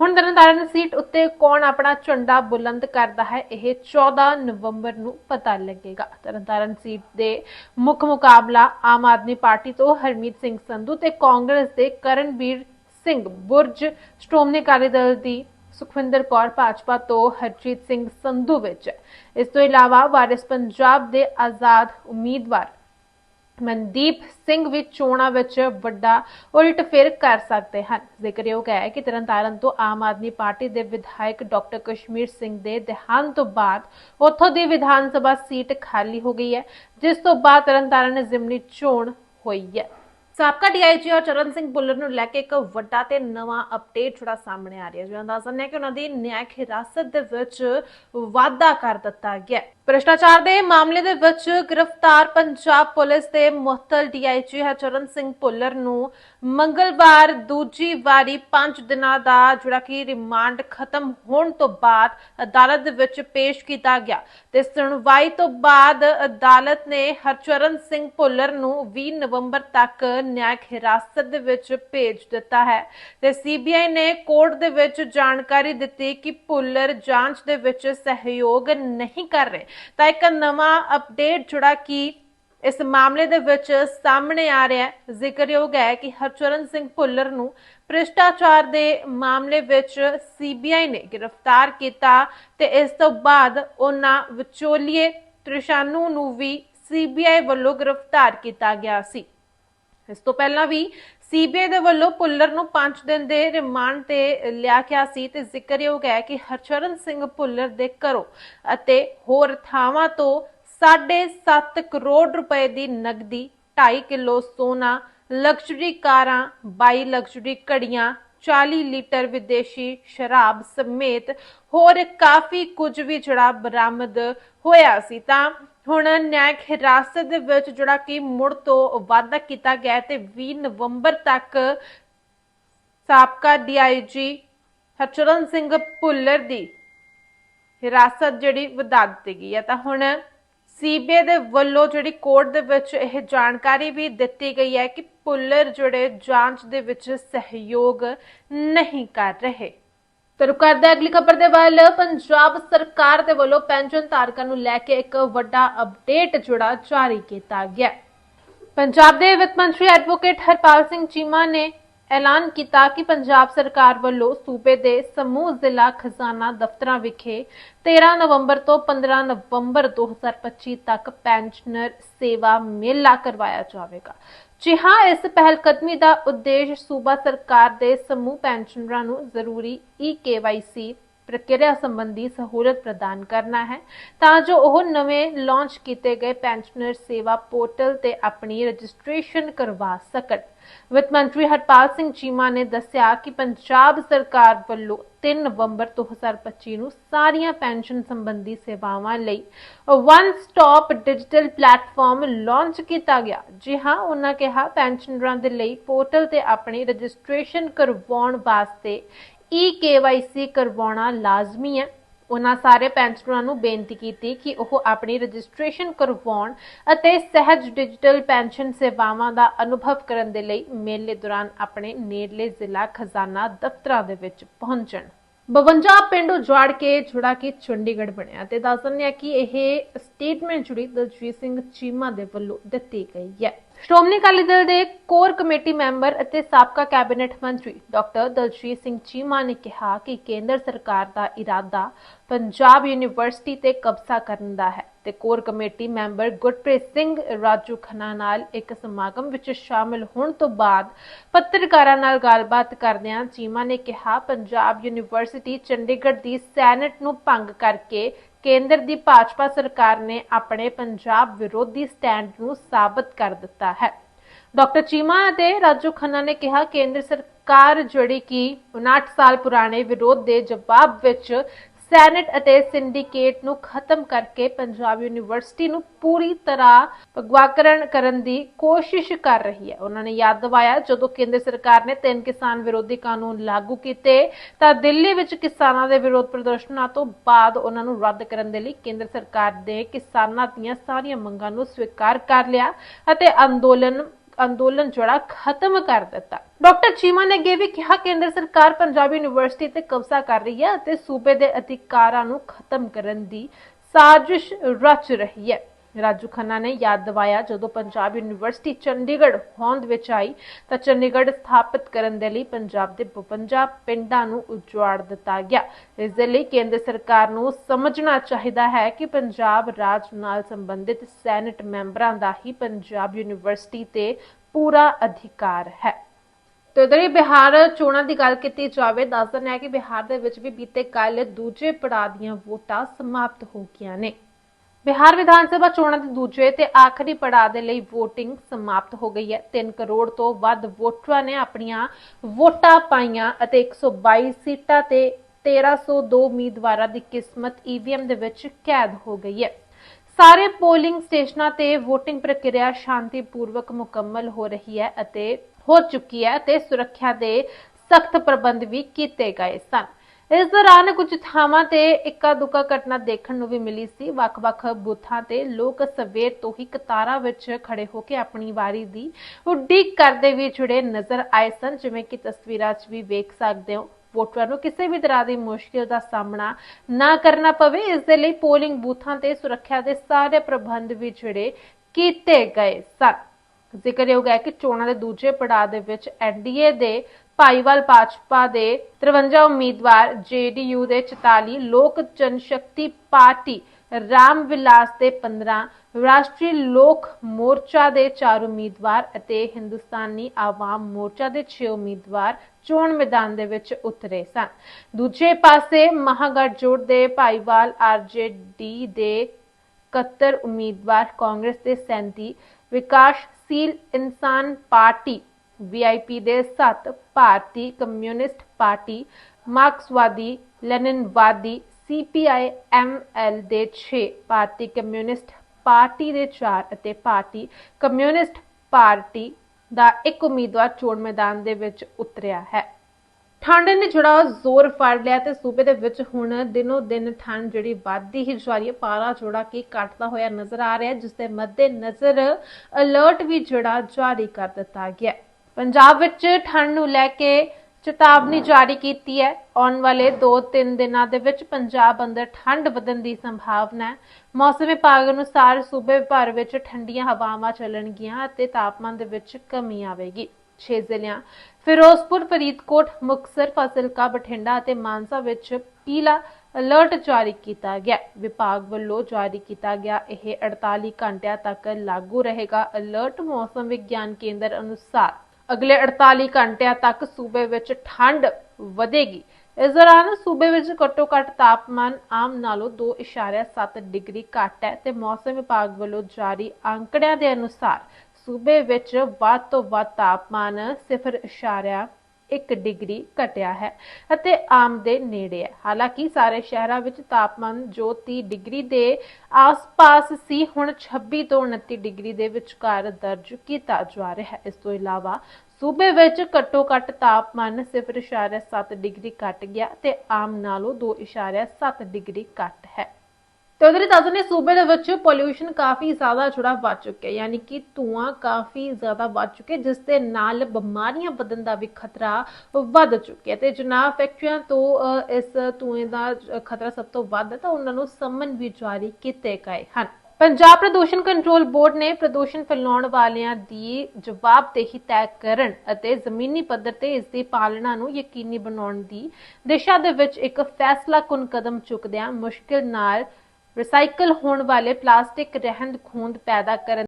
ਹੁਣ ਤਰਨਤਾਰਨ ਸੀਟ ਉੱਤੇ ਕੌਣ ਆਪਣਾ ਝੰਡਾ ਬੁਲੰਦ ਕਰਦਾ ਹੈ, ਇਹ 14 ਨਵੰਬਰ ਨੂੰ ਪਤਾ ਲੱਗੇਗਾ। ਤਰਨਤਾਰਨ ਸੀਟ ਦੇ ਮੁੱਖ ਮੁਕਾਬਲਾ ਆਮ ਆਦਮੀ ਪਾਰਟੀ ਤੋਂ ਹਰਮੀਤ ਸਿੰਘ ਸੰਧੂ ਤੇ ਕਾਂਗਰਸ ਦੇ ਕਰਨਵੀਰ ਸਿੰਘ ਬੁਰਜ, ਸ਼੍ਰੋਮਣੀ ਅਕਾਲੀ ਦਲ ਦੀ ਸੁਖਵਿੰਦਰ ਕੌਰ ਭਾਜਪਾ ਤੋਂ ਹਰਜੀਤ ਸਿੰਘ ਸੰਧੂ ਵਿੱਚ ਇਸ ਤੋਂ ਇਲਾਵਾ ਵਾਰਿਸ ਪੰਜਾਬ ਦੇ ਆਜ਼ਾਦ ਉਮੀਦਵਾਰ ਮਨਦੀਪ ਸਿੰਘ ਵੀ ਚੋਣਾਂ ਵਿੱਚ ਵੱਡਾ ਉਲਟ ਫੇਰ ਕਰ ਸਕਦੇ ਹਨ। ਜ਼ਿਕਰਯੋਗ ਹੈ ਕਿ ਤਰਨਤਾਰਨ ਤੋਂ ਆਮ ਆਦਮੀ ਪਾਰਟੀ ਦੇ ਵਿਧਾਇਕ ਡਾਕਟਰ ਕਸ਼ਮੀਰ ਸਿੰਘ ਦੇ ਦੇਹਾਂਤ ਤੋਂ ਬਾਅਦ ਉੱਥੋਂ ਦੀ ਵਿਧਾਨ ਸਭਾ ਸੀਟ ਖਾਲੀ ਹੋ ਗਈ ਹੈ, ਜਿਸ ਤੋਂ ਬਾਅਦ ਤਰਨਤਾਰਨ ਜ਼ਿਮਨੀ ਚੋਣ ਹੋਈ ਹੈ। ਸਾਬਕਾ ਡੀਆਈਜੀ ਔਰ ਚਰਨ ਸਿੰਘ ਬੁੱਲਰ ਨੂੰ ਲੈ ਕੇ ਇੱਕ ਵੱਡਾ ਤੇ ਨਵਾਂ ਅਪਡੇਟ ਜਿਹੜਾ ਸਾਹਮਣੇ ਆ ਰਿਹਾ ਹੈ। ਜਿਹੜਾ ਦੱਸਦਾ ਹੈ ਕਿ ਉਹਨਾਂ ਦੀ ਨਿਆਇਕ ਹਿਰਾਸਤ ਦੇ ਵਿੱਚ ਵਾਧਾ ਕਰ ਦਿੱਤਾ ਗਿਆ ਭ੍ਰਿਸ਼ਟਾਚਾਰ ਦੇ ਮਾਮਲੇ ਦੇ ਵਿੱਚ ਗ੍ਰਿਫਤਾਰ ਪੰਜਾਬ ਪੁਲਿਸ ਦੇ ਮੁਅੱਤਲ ਡੀਆਈਜੀ ਹਰਚਰਨ ਸਿੰਘ ਭੁੱਲਰ ਨੂੰ ਮੰਗਲਵਾਰ ਦੂਜੀ ਵਾਰੀ 5 ਦਿਨਾਂ ਦਾ ਜਿਹੜਾ ਕਿ ਰਿਮਾਂਡ ਖਤਮ ਹੋਣ ਤੋਂ ਬਾਅਦ ਅਦਾਲਤ ਦੇ ਵਿੱਚ ਪੇਸ਼ ਕੀਤਾ ਗਿਆ। ਤੇ ਸੁਣਵਾਈ ਤੋਂ ਬਾਅਦ ਅਦਾਲਤ ਨੇ ਹਰਚਰਨ ਸਿੰਘ ਭੁੱਲਰ ਨੂੰ 20 ਨਵੰਬਰ ਤੱਕ ਨਿਆਇਕ ਹਿਰਾਸਤ ਦੇ ਵਿੱਚ ਭੇਜ ਦਿੱਤਾ ਹੈ। ਤੇ ਸੀਬੀਆਈ ਨੇ ਕੋਰਟ ਦੇ ਵਿੱਚ ਜਾਣਕਾਰੀ ਦਿੱਤੀ ਕਿ ਭੁੱਲਰ ਜਾਂਚ ਦੇ ਵਿੱਚ ਸਹਿਯੋਗ ਨਹੀਂ ਕਰ ਰਹੇ। ਤਾਂ ਇੱਕ ਨਵਾਂ ਅਪਡੇਟ ਜਿਹੜਾ ਕਿ ਇਸ ਮਾਮਲੇ ਦੇ ਵਿੱਚ ਸਾਹਮਣੇ ਆ ਰਿਹਾ ਹੈ। ਜ਼ਿਕਰਯੋਗ ਹੈ ਕਿ ਹਰਚਰਨ ਸਿੰਘ ਭੁੱਲਰ ਨੂੰ ਭ੍ਰਿਸ਼ਟਾਚਾਰ ਦੇ ਮਾਮਲੇ ਵਿੱਚ ਸੀਬੀਆਈ ਨੇ ਗ੍ਰਿਫਤਾਰ ਕੀਤਾ ਤੇ ਇਸ ਤੋਂ ਬਾਅਦ ਉਹਨਾਂ ਵਿਚੋਲੀਏ ਤ੍ਰਿਸ਼ਾਨੂ ਨੂੰ ਵੀ ਸੀਬੀਆਈ ਵੱਲੋਂ ਗ੍ਰਿਫਤਾਰ ਕੀਤਾ ਗਿਆ ਸੀ। ਇਸ ਤੋਂ ਪਹਿਲਾਂ ਵੀ ਸੀਬੀਆਈ ਦੇ ਵੱਲੋਂ ਭੁੱਲਰ ਨੂੰ 5 ਦਿਨ ਦੇ ਰਿਮਾਂਡ ਤੇ ਲਿਆ ਗਿਆ ਸੀ ਤੇ ਜ਼ਿਕਰਯੋਗ ਹੈ ਕਿ ਹਰਚਰਨ ਸਿੰਘ ਭੁੱਲਰ ਦੇ ਘਰੋਂ ਅਤੇ ਹੋਰ ਥਾਵਾਂ ਤੋਂ 7.5 ਕਰੋੜ ਰੁਪਏ ਦੀ ਨਗਦੀ 2.5 ਕਿਲੋ ਸੋਨਾ, ਲਗਜ਼ਰੀ ਕਾਰਾਂ 22 ਲਗਜ਼ਰੀ ਘੜੀਆਂ 40 ਲੀਟਰ ਵਿਦੇਸ਼ੀ ਸ਼ਰਾਬ ਸਮੇਤ ਹੋਰ ਕਾਫੀ ਕੁਝ ਵੀ ਜਿਹੜਾ ਬਰਾਮਦ ਹੋਇਆ ਸੀ। ਤਾਂ ਹੁਣ ਨਿਆਇਕ ਹਿਰਾਸਤ ਦੇ ਵਿੱਚ ਜਿਹੜਾ ਕਿ ਮੁੜ ਤੋਂ ਵਾਅਦਾ ਕੀਤਾ ਗਿਆ ਤੇ 20 ਨਵੰਬਰ ਤੱਕ ਸਾਬਕਾ ਡੀਆਈਜੀ ਹਰਚਰਨ ਸਿੰਘ ਭੁੱਲਰ ਦੀ ਹਿਰਾਸਤ ਜਿਹੜੀ ਵਧਾ ਦਿੱਤੀ ਗਈ ਹੈ ਤਾਂ ਹੁਣ ਸੀਬੀਆਈ ਦੇ ਵੱਲੋਂ ਜਿਹੜੀ ਕੋਰਟ ਦੇ ਵਿੱਚ ਇਹ ਜਾਣਕਾਰੀ ਵੀ ਦਿੱਤੀ ਗਈ ਹੈ ਕਿ ਭੁੱਲਰ ਜਿਹੜੇ ਜਾਂਚ ਦੇ ਵਿੱਚ ਸਹਿਯੋਗ ਨਹੀਂ ਕਰ ਰਹੇ ਤੇ ਰੁਕ ਕਰਦੇ ਅਗਲੀ ਖਬਰ ਦੇ ਵੱਲ। ਪੰਜਾਬ ਸਰਕਾਰ ਦੇ ਵੱਲੋਂ ਪੈਨਸ਼ਨ ਧਾਰਕਾਂ ਨੂੰ ਲੈ ਕੇ ਇੱਕ ਵੱਡਾ ਅਪਡੇਟ ਜਿਹੜਾ ਜਾਰੀ ਕੀਤਾ ਗਿਆ। ਪੰਜਾਬ ਦੇ ਵਿੱਤ ਮੰਤਰੀ ਐਡਵੋਕੇਟ ਹਰਪਾਲ ਸਿੰਘ ਚੀਮਾ ਨੇ ਐਲਾਨ ਕੀਤਾ ਕਿ ਪੰਜਾਬ ਸਰਕਾਰ ਵੱਲੋਂ ਸੂਬੇ ਦੇ ਸਮੂਹ ਜ਼ਿਲ੍ਹਾ ਖਜ਼ਾਨਾ ਦਫ਼ਤਰਾਂ ਵਿਖੇ 13 ਨਵੰਬਰ ਤੋਂ 15 ਨਵੰਬਰ 2025 ਤੱਕ ਪੈਨਸ਼ਨਰ ਸੇਵਾ ਮੇਲਾ ਕਰਵਾਇਆ ਜਾਵੇਗਾ। ਜੀ ਹਾਂ ਇਸ ਪਹਿਲ ਕਦਮੀ ਦਾ ਉਦੇਸ਼ ਸੂਬਾ ਸਰਕਾਰ ਦੇ ਸਮੂਹ ਪੈਨਸ਼ਨਰਾਂ ਨੂੰ ਜ਼ਰੂਰੀ ਈ ਕੇਵਾਈਸੀ ਪ੍ਰਕਿਰਿਆ ਸੰਬੰਧੀ ਸਹੂਲਤ ਪ੍ਰਦਾਨ ਕਰਨਾ ਹੈ ਤਾਂ ਜੋ ਉਹ ਨਵੇਂ ਲਾਂਚ ਕੀਤੇ ਗਏ ਪੈਨਸ਼ਨਰ ਸੇਵਾ ਪੋਰਟਲ ਤੇ ਆਪਣੀ ਰਜਿਸਟ੍ਰੇਸ਼ਨ ਕਰਵਾ ਸਕਣ ਵਿੱਤ ਮੰਤਰੀ ਹਰਪਾਲ ਸਿੰਘ ਚੀਮਾ ਨੇ ਦੱਸਿਆ ਕਿ ਪੰਜਾਬ ਸਰਕਾਰ ਵੱਲੋਂ 3 ਨਵੰਬਰ 2025 ਨੂੰ ਸਾਰੀਆਂ ਪੈਨਸ਼ਨ ਸੰਬੰਧੀ ਸੇਵਾਵਾਂ ਲਈ one stop digital platform launch ਕੀਤਾ ਗਿਆ। ਜੀ ਹਾਂ, ਉਹਨਾਂ ਕਿਹਾ, ਪੈਨਸ਼ਨਰਾਂ ਦੇ ਲਈ ਪੋਰਟਲ ਤੇ ਆਪਣੀ ਰਜਿਸਟ੍ਰੇਸ਼ਨ ਕਰਵਾਉਣ ਵਾਸਤੇ ਈ KYC ਕਰਵਾਉਣਾ ਲਾਜ਼ਮੀ ਹੈ। ਉਹਨਾਂ ਸਾਰੇ ਪੈਨਸ਼ਨਰਾਂ ਨੂੰ ਬੇਨਤੀ ਕੀਤੀ ਕਿ ਉਹ ਆਪਣੀ ਰਜਿਸਟ੍ਰੇਸ਼ਨ ਕਰਵਾਉਣ ਅਤੇ ਸਹਿਜ ਡਿਜੀਟਲ ਪੈਨਸ਼ਨ ਸੇਵਾਵਾਂ ਦਾ ਅਨੁਭਵ ਕਰਨ ਦੇ ਲਈ ਮੇਲੇ ਦੌਰਾਨ ਆਪਣੇ ਨੇੜਲੇ ਜ਼ਿਲ੍ਹਾ ਖਜ਼ਾਨਾ ਦਫ਼ਤਰਾਂ ਦੇ ਵਿੱਚ ਪਹੁੰਚਣ। 52 ਪਿੰਡ ਉਜਾੜ ਕੇ ਜੁੜਾ ਕੇ ਚੰਡੀਗੜ੍ਹ ਬਣਿਆ ਤੇ ਦੱਸ ਦਿੰਦੇ ਆ ਕਿ ਇਹ ਸਟੇਟਮੈਂਟ ਜੁੜੀ ਦਲਜੀਤ ਸਿੰਘ ਚੀਮਾ ਦੇ ਵੱਲੋਂ ਦਿੱਤੀ ਗਈ ਹੈ। ਸ਼੍ਰੋਮਣੀ ਅਕਾਲੀ ਦਲ ਦੇ ਕੋਰ ਕਮੇਟੀ ਮੈਂਬਰ ਅਤੇ ਸਾਬਕਾ ਕੈਬਨਿਟ ਮੰਤਰੀ ਡਾਕਟਰ ਦਲਜੀਤ ਸਿੰਘ ਚੀਮਾ ਨੇ ਕਿਹਾ ਕਿ ਕੇਂਦਰ ਸਰਕਾਰ ਦਾ ਇਰਾਦਾ ਪੰਜਾਬ ਯੂਨੀਵਰਸਿਟੀ ਤੇ ਕਬਜ਼ਾ ਕਰਨ ਦਾ ਹੈ ਤੇ core committee member Gurpreet Singh Raju Khanna ਨਾਲ ਇੱਕ ਸਮਾਗਮ ਵਿੱਚ ਸ਼ਾਮਿਲ ਹੋਣ ਤੋਂ ਬਾਅਦ ਪੱਤਰਕਾਰਾਂ ਨਾਲ ਗੱਲਬਾਤ ਕਰਦਿਆਂ ਚੀਮਾ ਨੇ ਕਿਹਾ, ਪੰਜਾਬ ਯੂਨੀਵਰਸਿਟੀ ਚੰਡੀਗੜ੍ਹ ਦੀ ਸੈਨੇਟ ਨੂੰ ਭੰਗ ਕਰਕੇ ਕੇਂਦਰ ਦੀ ਭਾਜਪਾ ਸਰਕਾਰ ਨੇ ਆਪਣੇ ਪੰਜਾਬ ਵਿਰੋਧੀ ਸਟੈਂਡ ਨੂੰ ਸਾਬਤ ਕਰ ਦਿੱਤਾ ਹੈ। ਡਾਕਟਰ ਚੀਮਾ ਅਤੇ ਰਾਜੂ ਖੰਨਾ ਨੇ ਕਿਹਾ, ਕੇਂਦਰ ਸਰਕਾਰ ਜਿਹੜੀ ਕਿ 59 ਸਾਲ ਪੁਰਾਣੇ ਵਿਰੋਧ ਦੇ ਜਵਾਬ ਵਿੱਚ ਸੈਨੇਟ ਅਤੇ ਸਿੰਡੀਕੇਟ ਨੂੰ ਖਤਮ ਕਰਕੇ ਪੰਜਾਬ ਯੂਨੀਵਰਸਿਟੀ ਨੂੰ ਪੂਰੀ ਤਰ੍ਹਾਂ ਭਗਵਾਕਰਨ ਕਰਨ ਦੀ ਕੋਸ਼ਿਸ਼ ਕਰ ਰਹੀ ਹੈ। ਉਹਨਾਂ ਨੇ ਯਾਦ ਦਿਵਾਇਆ, ਜਦੋਂ ਕੇਂਦਰ ਸਰਕਾਰ ਨੇ ਤਿੰਨ ਕਿਸਾਨ ਵਿਰੋਧੀ ਕਾਨੂੰਨ ਲਾਗੂ ਕੀਤੇ, ਤਾਂ ਦਿੱਲੀ ਵਿੱਚ ਕਿਸਾਨਾਂ ਦੇ ਵਿਰੋਧ ਪ੍ਰਦਰਸ਼ਨਾਂ ਤੋਂ ਬਾਅਦ ਉਹਨਾਂ ਨੂੰ ਰੱਦ ਕਰਨ ਦੇ ਲਈ ਕੇਂਦਰ ਸਰਕਾਰ ਦੇ ਕਿਸਾਨਾਂ ਦੀਆਂ ਸਾਰੀਆਂ ਮੰਗਾਂ ਨੂੰ ਸਵੀਕਾਰ ਕਰ ਲਿਆ ਅਤੇ ਅੰਦੋਲਨ ਅੰਦੋਲਨ ਜਿਹੜਾ ਖਤਮ ਕਰ ਦਿੱਤਾ। ਡਾਕਟਰ ਚੀਮਾ ਨੇ ਅੱਗੇ ਵੀ ਕਿਹਾ, ਕੇਂਦਰ ਸਰਕਾਰ ਪੰਜਾਬ ਯੂਨੀਵਰਸਿਟੀ ਤੇ ਕਬਜ਼ਾ ਕਰ ਰਹੀ ਹੈ ਅਤੇ ਸੂਬੇ ਦੇ ਅਧਿਕਾਰਾਂ ਨੂੰ ਖਤਮ ਕਰਨ ਦੀ ਸਾਜ਼ਿਸ਼ ਰਚ ਰਹੀ ਹੈ। ਰਾਜੂ ਖੰਨਾ ਨੇ ਯਾਦ ਦਿਵਾਇਆ, ਜਦੋਂ ਪੰਜਾਬ ਯੂਨੀਵਰਸਿਟੀ ਚੰਡੀਗੜ੍ਹ ਹੋਂਦ ਵਿੱਚ ਆਈ, ਤਾਂ ਚੰਡੀਗੜ੍ਹ ਸਥਾਪਿਤ ਕਰਨ ਦੇ ਲਈ ਪੰਜਾਬ ਦੇ 52 ਪਿੰਡਾਂ ਨੂੰ ਉਜਾੜ ਦਿੱਤਾ ਗਿਆ। ਇਸ ਦੇ ਲਈ ਕੇਂਦਰ ਸਰਕਾਰ ਨੂੰ ਸਮਝਣਾ ਚਾਹੀਦਾ ਹੈ ਕਿ ਪੰਜਾਬ ਰਾਜ ਨਾਲ ਸੰਬੰਧਿਤ ਸੈਨੇਟ ਮੈਂਬਰਾਂ ਦਾ ਹੀ ਪੰਜਾਬ ਯੂਨੀਵਰਸਿਟੀ ਤੇ ਪੂਰਾ ਅਧਿਕਾਰ ਹੈ। ਤੇ ਉਧਰ ਹੀ ਬਿਹਾਰ ਚੋਣਾਂ ਦੀ ਗੱਲ ਕੀਤੀ ਜਾਵੇ ਦੱਸ ਦਿੰਦੇ ਆ ਕਿ ਬਿਹਾਰ ਦੇ ਵਿੱਚ ਵੀ ਬੀਤੇ ਕੱਲ ਦੂਜੇ ਪੜਾਅ ਦੀਆਂ ਵੋਟਾਂ ਸਮਾਪਤ ਹੋ ਗਈਆਂ ਨੇ। ਬਿਹਾਰ ਵਿਧਾਨ ਸਭਾ ਚੋਣਾਂ ਦੇ ਦੂਜੇ ਤੇ ਆਖਰੀ ਪੜਾਅ ਦੇ ਲਈ VOTING ਸਮਾਪਤ ਹੋ ਗਈ ਹੈ। 3 ਕਰੋੜ ਤੋਂ ਵੱਧ ਵੋਟਰਾਂ ਨੇ ਆਪਣੀਆਂ ਵੋਟਾਂ ਪਾਈਆਂ ਅਤੇ 122 ਸੀਟਾਂ ਤੇ 1302 ਉਮੀਦਵਾਰਾਂ ਦੀ ਕਿਸਮਤ EVM ਦੇ ਵਿੱਚ ਕੈਦ ਹੋ ਗਈ ਹੈ। ਸਾਰੇ ਪੋਲਿੰਗ ਸਟੇਸ਼ਨਾਂ ਤੇ VOTING ਪ੍ਰਕਿਰਿਆ ਸ਼ਾਂਤੀਪੂਰਵਕ ਮੁਕੰਮਲ ਹੋ ਰਹੀ ਹੈ ਅਤੇ ਹੋ ਚੁੱਕੀ ਹੈ ਤੇ ਸੁਰੱਖਿਆ ਦੇ ਸਖਤ ਪ੍ਰਬੰਧ ਵੀ ਕੀਤੇ ਗਏ ਸਨ। ਇਸ ਦੌਰਾਨ ਕੁਝ ਥਾਵਾਂ ਤੇ ਇੱਕਾ ਦੁੱਕਾ ਘਟਨਾ ਦੇਖਣ ਨੂੰ ਵੀ ਮਿਲੀ ਸੀ। ਵੱਖ-ਵੱਖ ਬੂਥਾਂ ਤੇ ਲੋਕ ਸਵੇਰ ਤੋਂ ਹੀ ਕਤਾਰਾਂ ਵਿੱਚ ਖੜੇ ਹੋ ਕੇ ਆਪਣੀ ਵਾਰੀ ਦੀ ਉਡੀਕ ਕਰਦੇ ਵੀ ਜੁੜੇ ਨਜ਼ਰ ਆਏ ਸਨ। ਜਿਵੇਂ ਕਿ ਤਸਵੀਰਾਂ 'ਚ ਵੀ ਵੇਖ ਸਕਦੇ ਹੋ। ਵੋਟਰਾਂ ਨੂੰ ਕਿਸੇ ਵੀ ਤਰ੍ਹਾਂ ਦੀ ਮੁਸ਼ਕਿਲ ਦਾ ਸਾਹਮਣਾ ਨਾ ਕਰਨਾ ਪਵੇ। ਇਸ ਦੇ ਲਈ ਪੋਲਿੰਗ ਬੂਥਾਂ ਤੇ ਸੁਰੱਖਿਆ ਦੇ ਸਾਰੇ ਪ੍ਰਬੰਧ ਵੀ ਜਿਹੜੇ ਕੀਤੇ ਗਏ ਸਨ। ਜ਼ਿਕਰਯੋਗ ਹੈ ਕਿ ਚੋਣਾਂ ਦੇ ਦੂਜੇ ਪੜਾਅ ਦੇ ਵਿੱਚ ਐਨਡੀਏ ਦੇ ਭਾਈਵਾਲ ਭਾਜਪਾ ਦੇ 53 ਉਮੀਦਵਾਰ ਜੇਡੀਯੂ ਦੇ 44 ਲੋਕ ਜਨਸ਼ਕਤੀ ਪਾਰਟੀ ਰਾਮ ਵਿਲਾਸ ਦੇ 15 ਰਾਸ਼ਟਰੀ ਲੋਕ ਮੋਰਚਾ ਦੇ 4 ਉਮੀਦਵਾਰ ਅਤੇ ਹਿੰਦੁਸਤਾਨੀ ਆਵਾਮ ਮੋਰਚਾ ਦੇ 6 ਉਮੀਦਵਾਰ ਚੋਣ ਮੈਦਾਨ ਦੇ ਵਿੱਚ ਉਤਰੇ ਸਨ। ਦੂਜੇ ਪਾਸੇ ਮਹਾਗਠਜੋੜ ਦੇ ਭਾਈਵਾਲ ਆਰਜੇਡੀ ਦੇ 71 ਉਮੀਦਵਾਰ ਕਾਂਗਰਸ ਦੇ 37 ਵਿਕਾਸਸ਼ੀਲ ਇਨਸਾਨ ਪਾਰਟੀ ਵੀਆਈਪੀ ਦੇ 7 ਭਾਰਤੀ ਕਮਿਊਨਿਸਟ ਪਾਰਟੀ, ਮਾਰਕਸਵਾਦੀ, ਲੈਨਿਨਵਾਦੀ ਸੀਪੀਆਈ ਐਮਐਲ ਦੇ 6 ਭਾਰਤੀ ਕਮਿਊਨਿਸਟ ਪਾਰਟੀ ਦੇ 4 ਅਤੇ ਭਾਰਤੀ ਕਮਿਊਨਿਸਟ ਪਾਰਟੀ ਦਾ ਇੱਕ ਉਮੀਦਵਾਰ ਚੋਣ ਮੈਦਾਨ ਦੇ ਵਿੱਚ ਉਤਰਿਆ ਹੈ। ਠੰਡ ਨੇ ਜਿਹੜਾ ਜ਼ੋਰ ਫੜ ਲਿਆ ਤੇ ਸੂਬੇ ਦੇ ਵਿੱਚ ਹੁਣ ਦਿਨੋ ਦਿਨ ਠੰਡ ਜਿਹੜੀ ਵੱਧਦੀ ਹੀ ਜਾ ਰਹੀ ਹੈ। ਪਾਰਾ ਜੋੜਾ ਕਿ ਘਟਦਾ ਹੋਇਆ ਨਜ਼ਰ ਆ ਰਿਹਾ, ਜਿਸ ਦੇ ਮੱਦੇ ਨਜ਼ਰ ਅਲਰਟ ਵੀ ਜਿਹੜਾ ਜਾਰੀ ਕਰ ਦਿੱਤਾ ਗਿਆ ਹੈ। ਪੰਜਾਬ ਵਿੱਚ ਠੰਡ ਨੂੰ ਲੈ ਕੇ ਚੇਤਾਵਨੀ ਜਾਰੀ ਕੀਤੀ ਹੈ। ਆਉਣ ਵਾਲੇ 2-3 ਦਿਨਾਂ ਦੇ ਵਿੱਚ ਪੰਜਾਬ ਅੰਦਰ ਠੰਡ ਵਧਣ ਦੀ ਸੰਭਾਵਨਾ ਹੈ। ਮੌਸਮ ਵਿਭਾਗ ਅਨੁਸਾਰ ਸੂਬੇ ਭਰ ਵਿੱਚ ਠੰਡੀਆਂ ਹਵਾਵਾਂ ਚੱਲਣਗੀਆਂ ਅਤੇ ਤਾਪਮਾਨ ਦੇ ਵਿੱਚ ਕਮੀ ਆਵੇਗੀ। 6 ਜ਼ਿਲ੍ਹਿਆਂ, ਫਿਰੋਜ਼ਪੁਰ, ਫਰੀਦਕੋਟ, ਮੁਕਤਸਰ, ਫਾਜ਼ਿਲਕਾ, ਬਠਿੰਡਾ ਅਤੇ ਮਾਨਸਾ ਵਿੱਚ ਪੀਲਾ ਅਲਰਟ ਜਾਰੀ ਕੀਤਾ ਗਿਆ ਵਿਭਾਗ ਵੱਲੋਂ ਜਾਰੀ ਕੀਤਾ ਗਿਆ ਇਹ 48 ਘੰਟਿਆਂ ਤੱਕ ਲਾਗੂ ਰਹੇਗਾ ਅਲਰਟ ਮੌਸਮ ਵਿਗਿਆਨ ਕੇਂਦਰ ਅਨੁਸਾਰ। ਅਗਲੇ 48 ਘੰਟਿਆਂ ਤੱਕ ਸੂਬੇ ਵਿੱਚ ਠੰਡ ਵਧੇਗੀ। ਇਸ ਦੌਰਾਨ ਸੂਬੇ ਵਿੱਚ ਘੱਟੋ ਘੱਟ ਤਾਪਮਾਨ ਆਮ ਨਾਲੋਂ 2.7 ਡਿਗਰੀ ਘੱਟ ਹੈ ਤੇ ਮੌਸਮ ਵਿਭਾਗ ਵੱਲੋਂ ਜਾਰੀ ਅੰਕੜਿਆਂ ਦੇ ਅਨੁਸਾਰ ਸੂਬੇ ਵਿੱਚ ਵੱਧ ਤੋਂ ਵੱਧ ਤਾਪਮਾਨ 0.1 1 ਡਿਗਰੀ ਘਟਿਆ ਹੈ ਅਤੇ ਆਮ ਦੇ ਨੇੜੇ ਹੈ। ਹਾਲਾਂਕਿ ਸਾਰੇ ਸ਼ਹਿਰਾਂ ਵਿੱਚ ਤਾਪਮਾਨ ਜੋ 30 ਡਿਗਰੀ ਦੇ ਆਸ-ਪਾਸ ਸੀ, ਹੁਣ 26 ਤੋਂ 29 ਡਿਗਰੀ ਦੇ ਵਿਚਕਾਰ ਦਰਜ ਕੀਤਾ ਜਾ ਰਿਹਾ ਹੈ। ਇਸ ਤੋਂ ਇਲਾਵਾ ਸੂਬੇ ਵਿੱਚ ਘੱਟੋ-ਘੱਟ ਤਾਪਮਾਨ 0.7 ਡਿਗਰੀ ਘਟ ਗਿਆ ਤੇ ਆਮ ਨਾਲੋਂ 2.7 ਡਿਗਰੀ ਘੱਟ ਹੈ। ਤੇ ਉਧਰ ਦੱਸਦੇ ਨੇ ਸੂਬੇ ਦੇ ਵਿੱਚ ਪੋਲਿਊਸ਼ਨ ਕਾਫੀ ਜ਼ਿਆਦਾ ਜਿਹੜਾ ਵੱਧ ਚੁੱਕਿਆ, ਯਾਨੀ ਕਿ ਧੂਆਂ ਕਾਫੀ ਜ਼ਿਆਦਾ ਵੱਧ ਚੁੱਕਿਆ, ਜਿਸ ਦੇ ਨਾਲ ਬਿਮਾਰੀਆਂ ਵਧਣ ਦਾ ਵੀ ਖਤਰਾ ਵੱਧ ਚੁੱਕਿਆ। ਤੇ ਜਨਾਬ ਫੈਕਟਰੀਆਂ ਤੋਂ ਇਸ ਧੂਏ ਦਾ ਖਤਰਾ ਸਭ ਤੋਂ ਵੱਧ ਹੈ ਤਾਂ ਉਹਨਾਂ ਨੂੰ ਸੰਮਨ ਵੀ ਜਾਰੀ ਕੀਤੇ ਗਏ ਹਨ। ਪੰਜਾਬ ਪ੍ਰਦੂਸ਼ਣ ਕੰਟਰੋਲ ਬੋਰਡ ਨੇ ਪ੍ਰਦੂਸ਼ਣ ਫੈਲਾਉਣ ਵਾਲਿਆਂ ਦੀ ਜਵਾਬਦੇਹੀ ਤੈਅ ਕਰਨ ਅਤੇ ਜ਼ਮੀਨੀ ਪੱਧਰ ਤੇ ਇਸ ਦੀ ਪਾਲਣਾ ਨੂੰ ਯਕੀਨੀ ਬਣਾਉਣ ਦੀ ਦਿਸ਼ਾ ਦੇ ਵਿੱਚ ਇੱਕ ਫੈਸਲਾਕੁਨ ਕਦਮ ਚੁੱਕਦਿਆਂ ਮੁਸ਼ਕਿਲ ਨਾਲ ਰਿਸਾਈਕਲ ਹੋਣ ਵਾਲੇ ਪਲਾਸਟਿਕ ਰਹਿੰਦ ਖੂੰਹਦ ਪੈਦਾ ਕਰਨ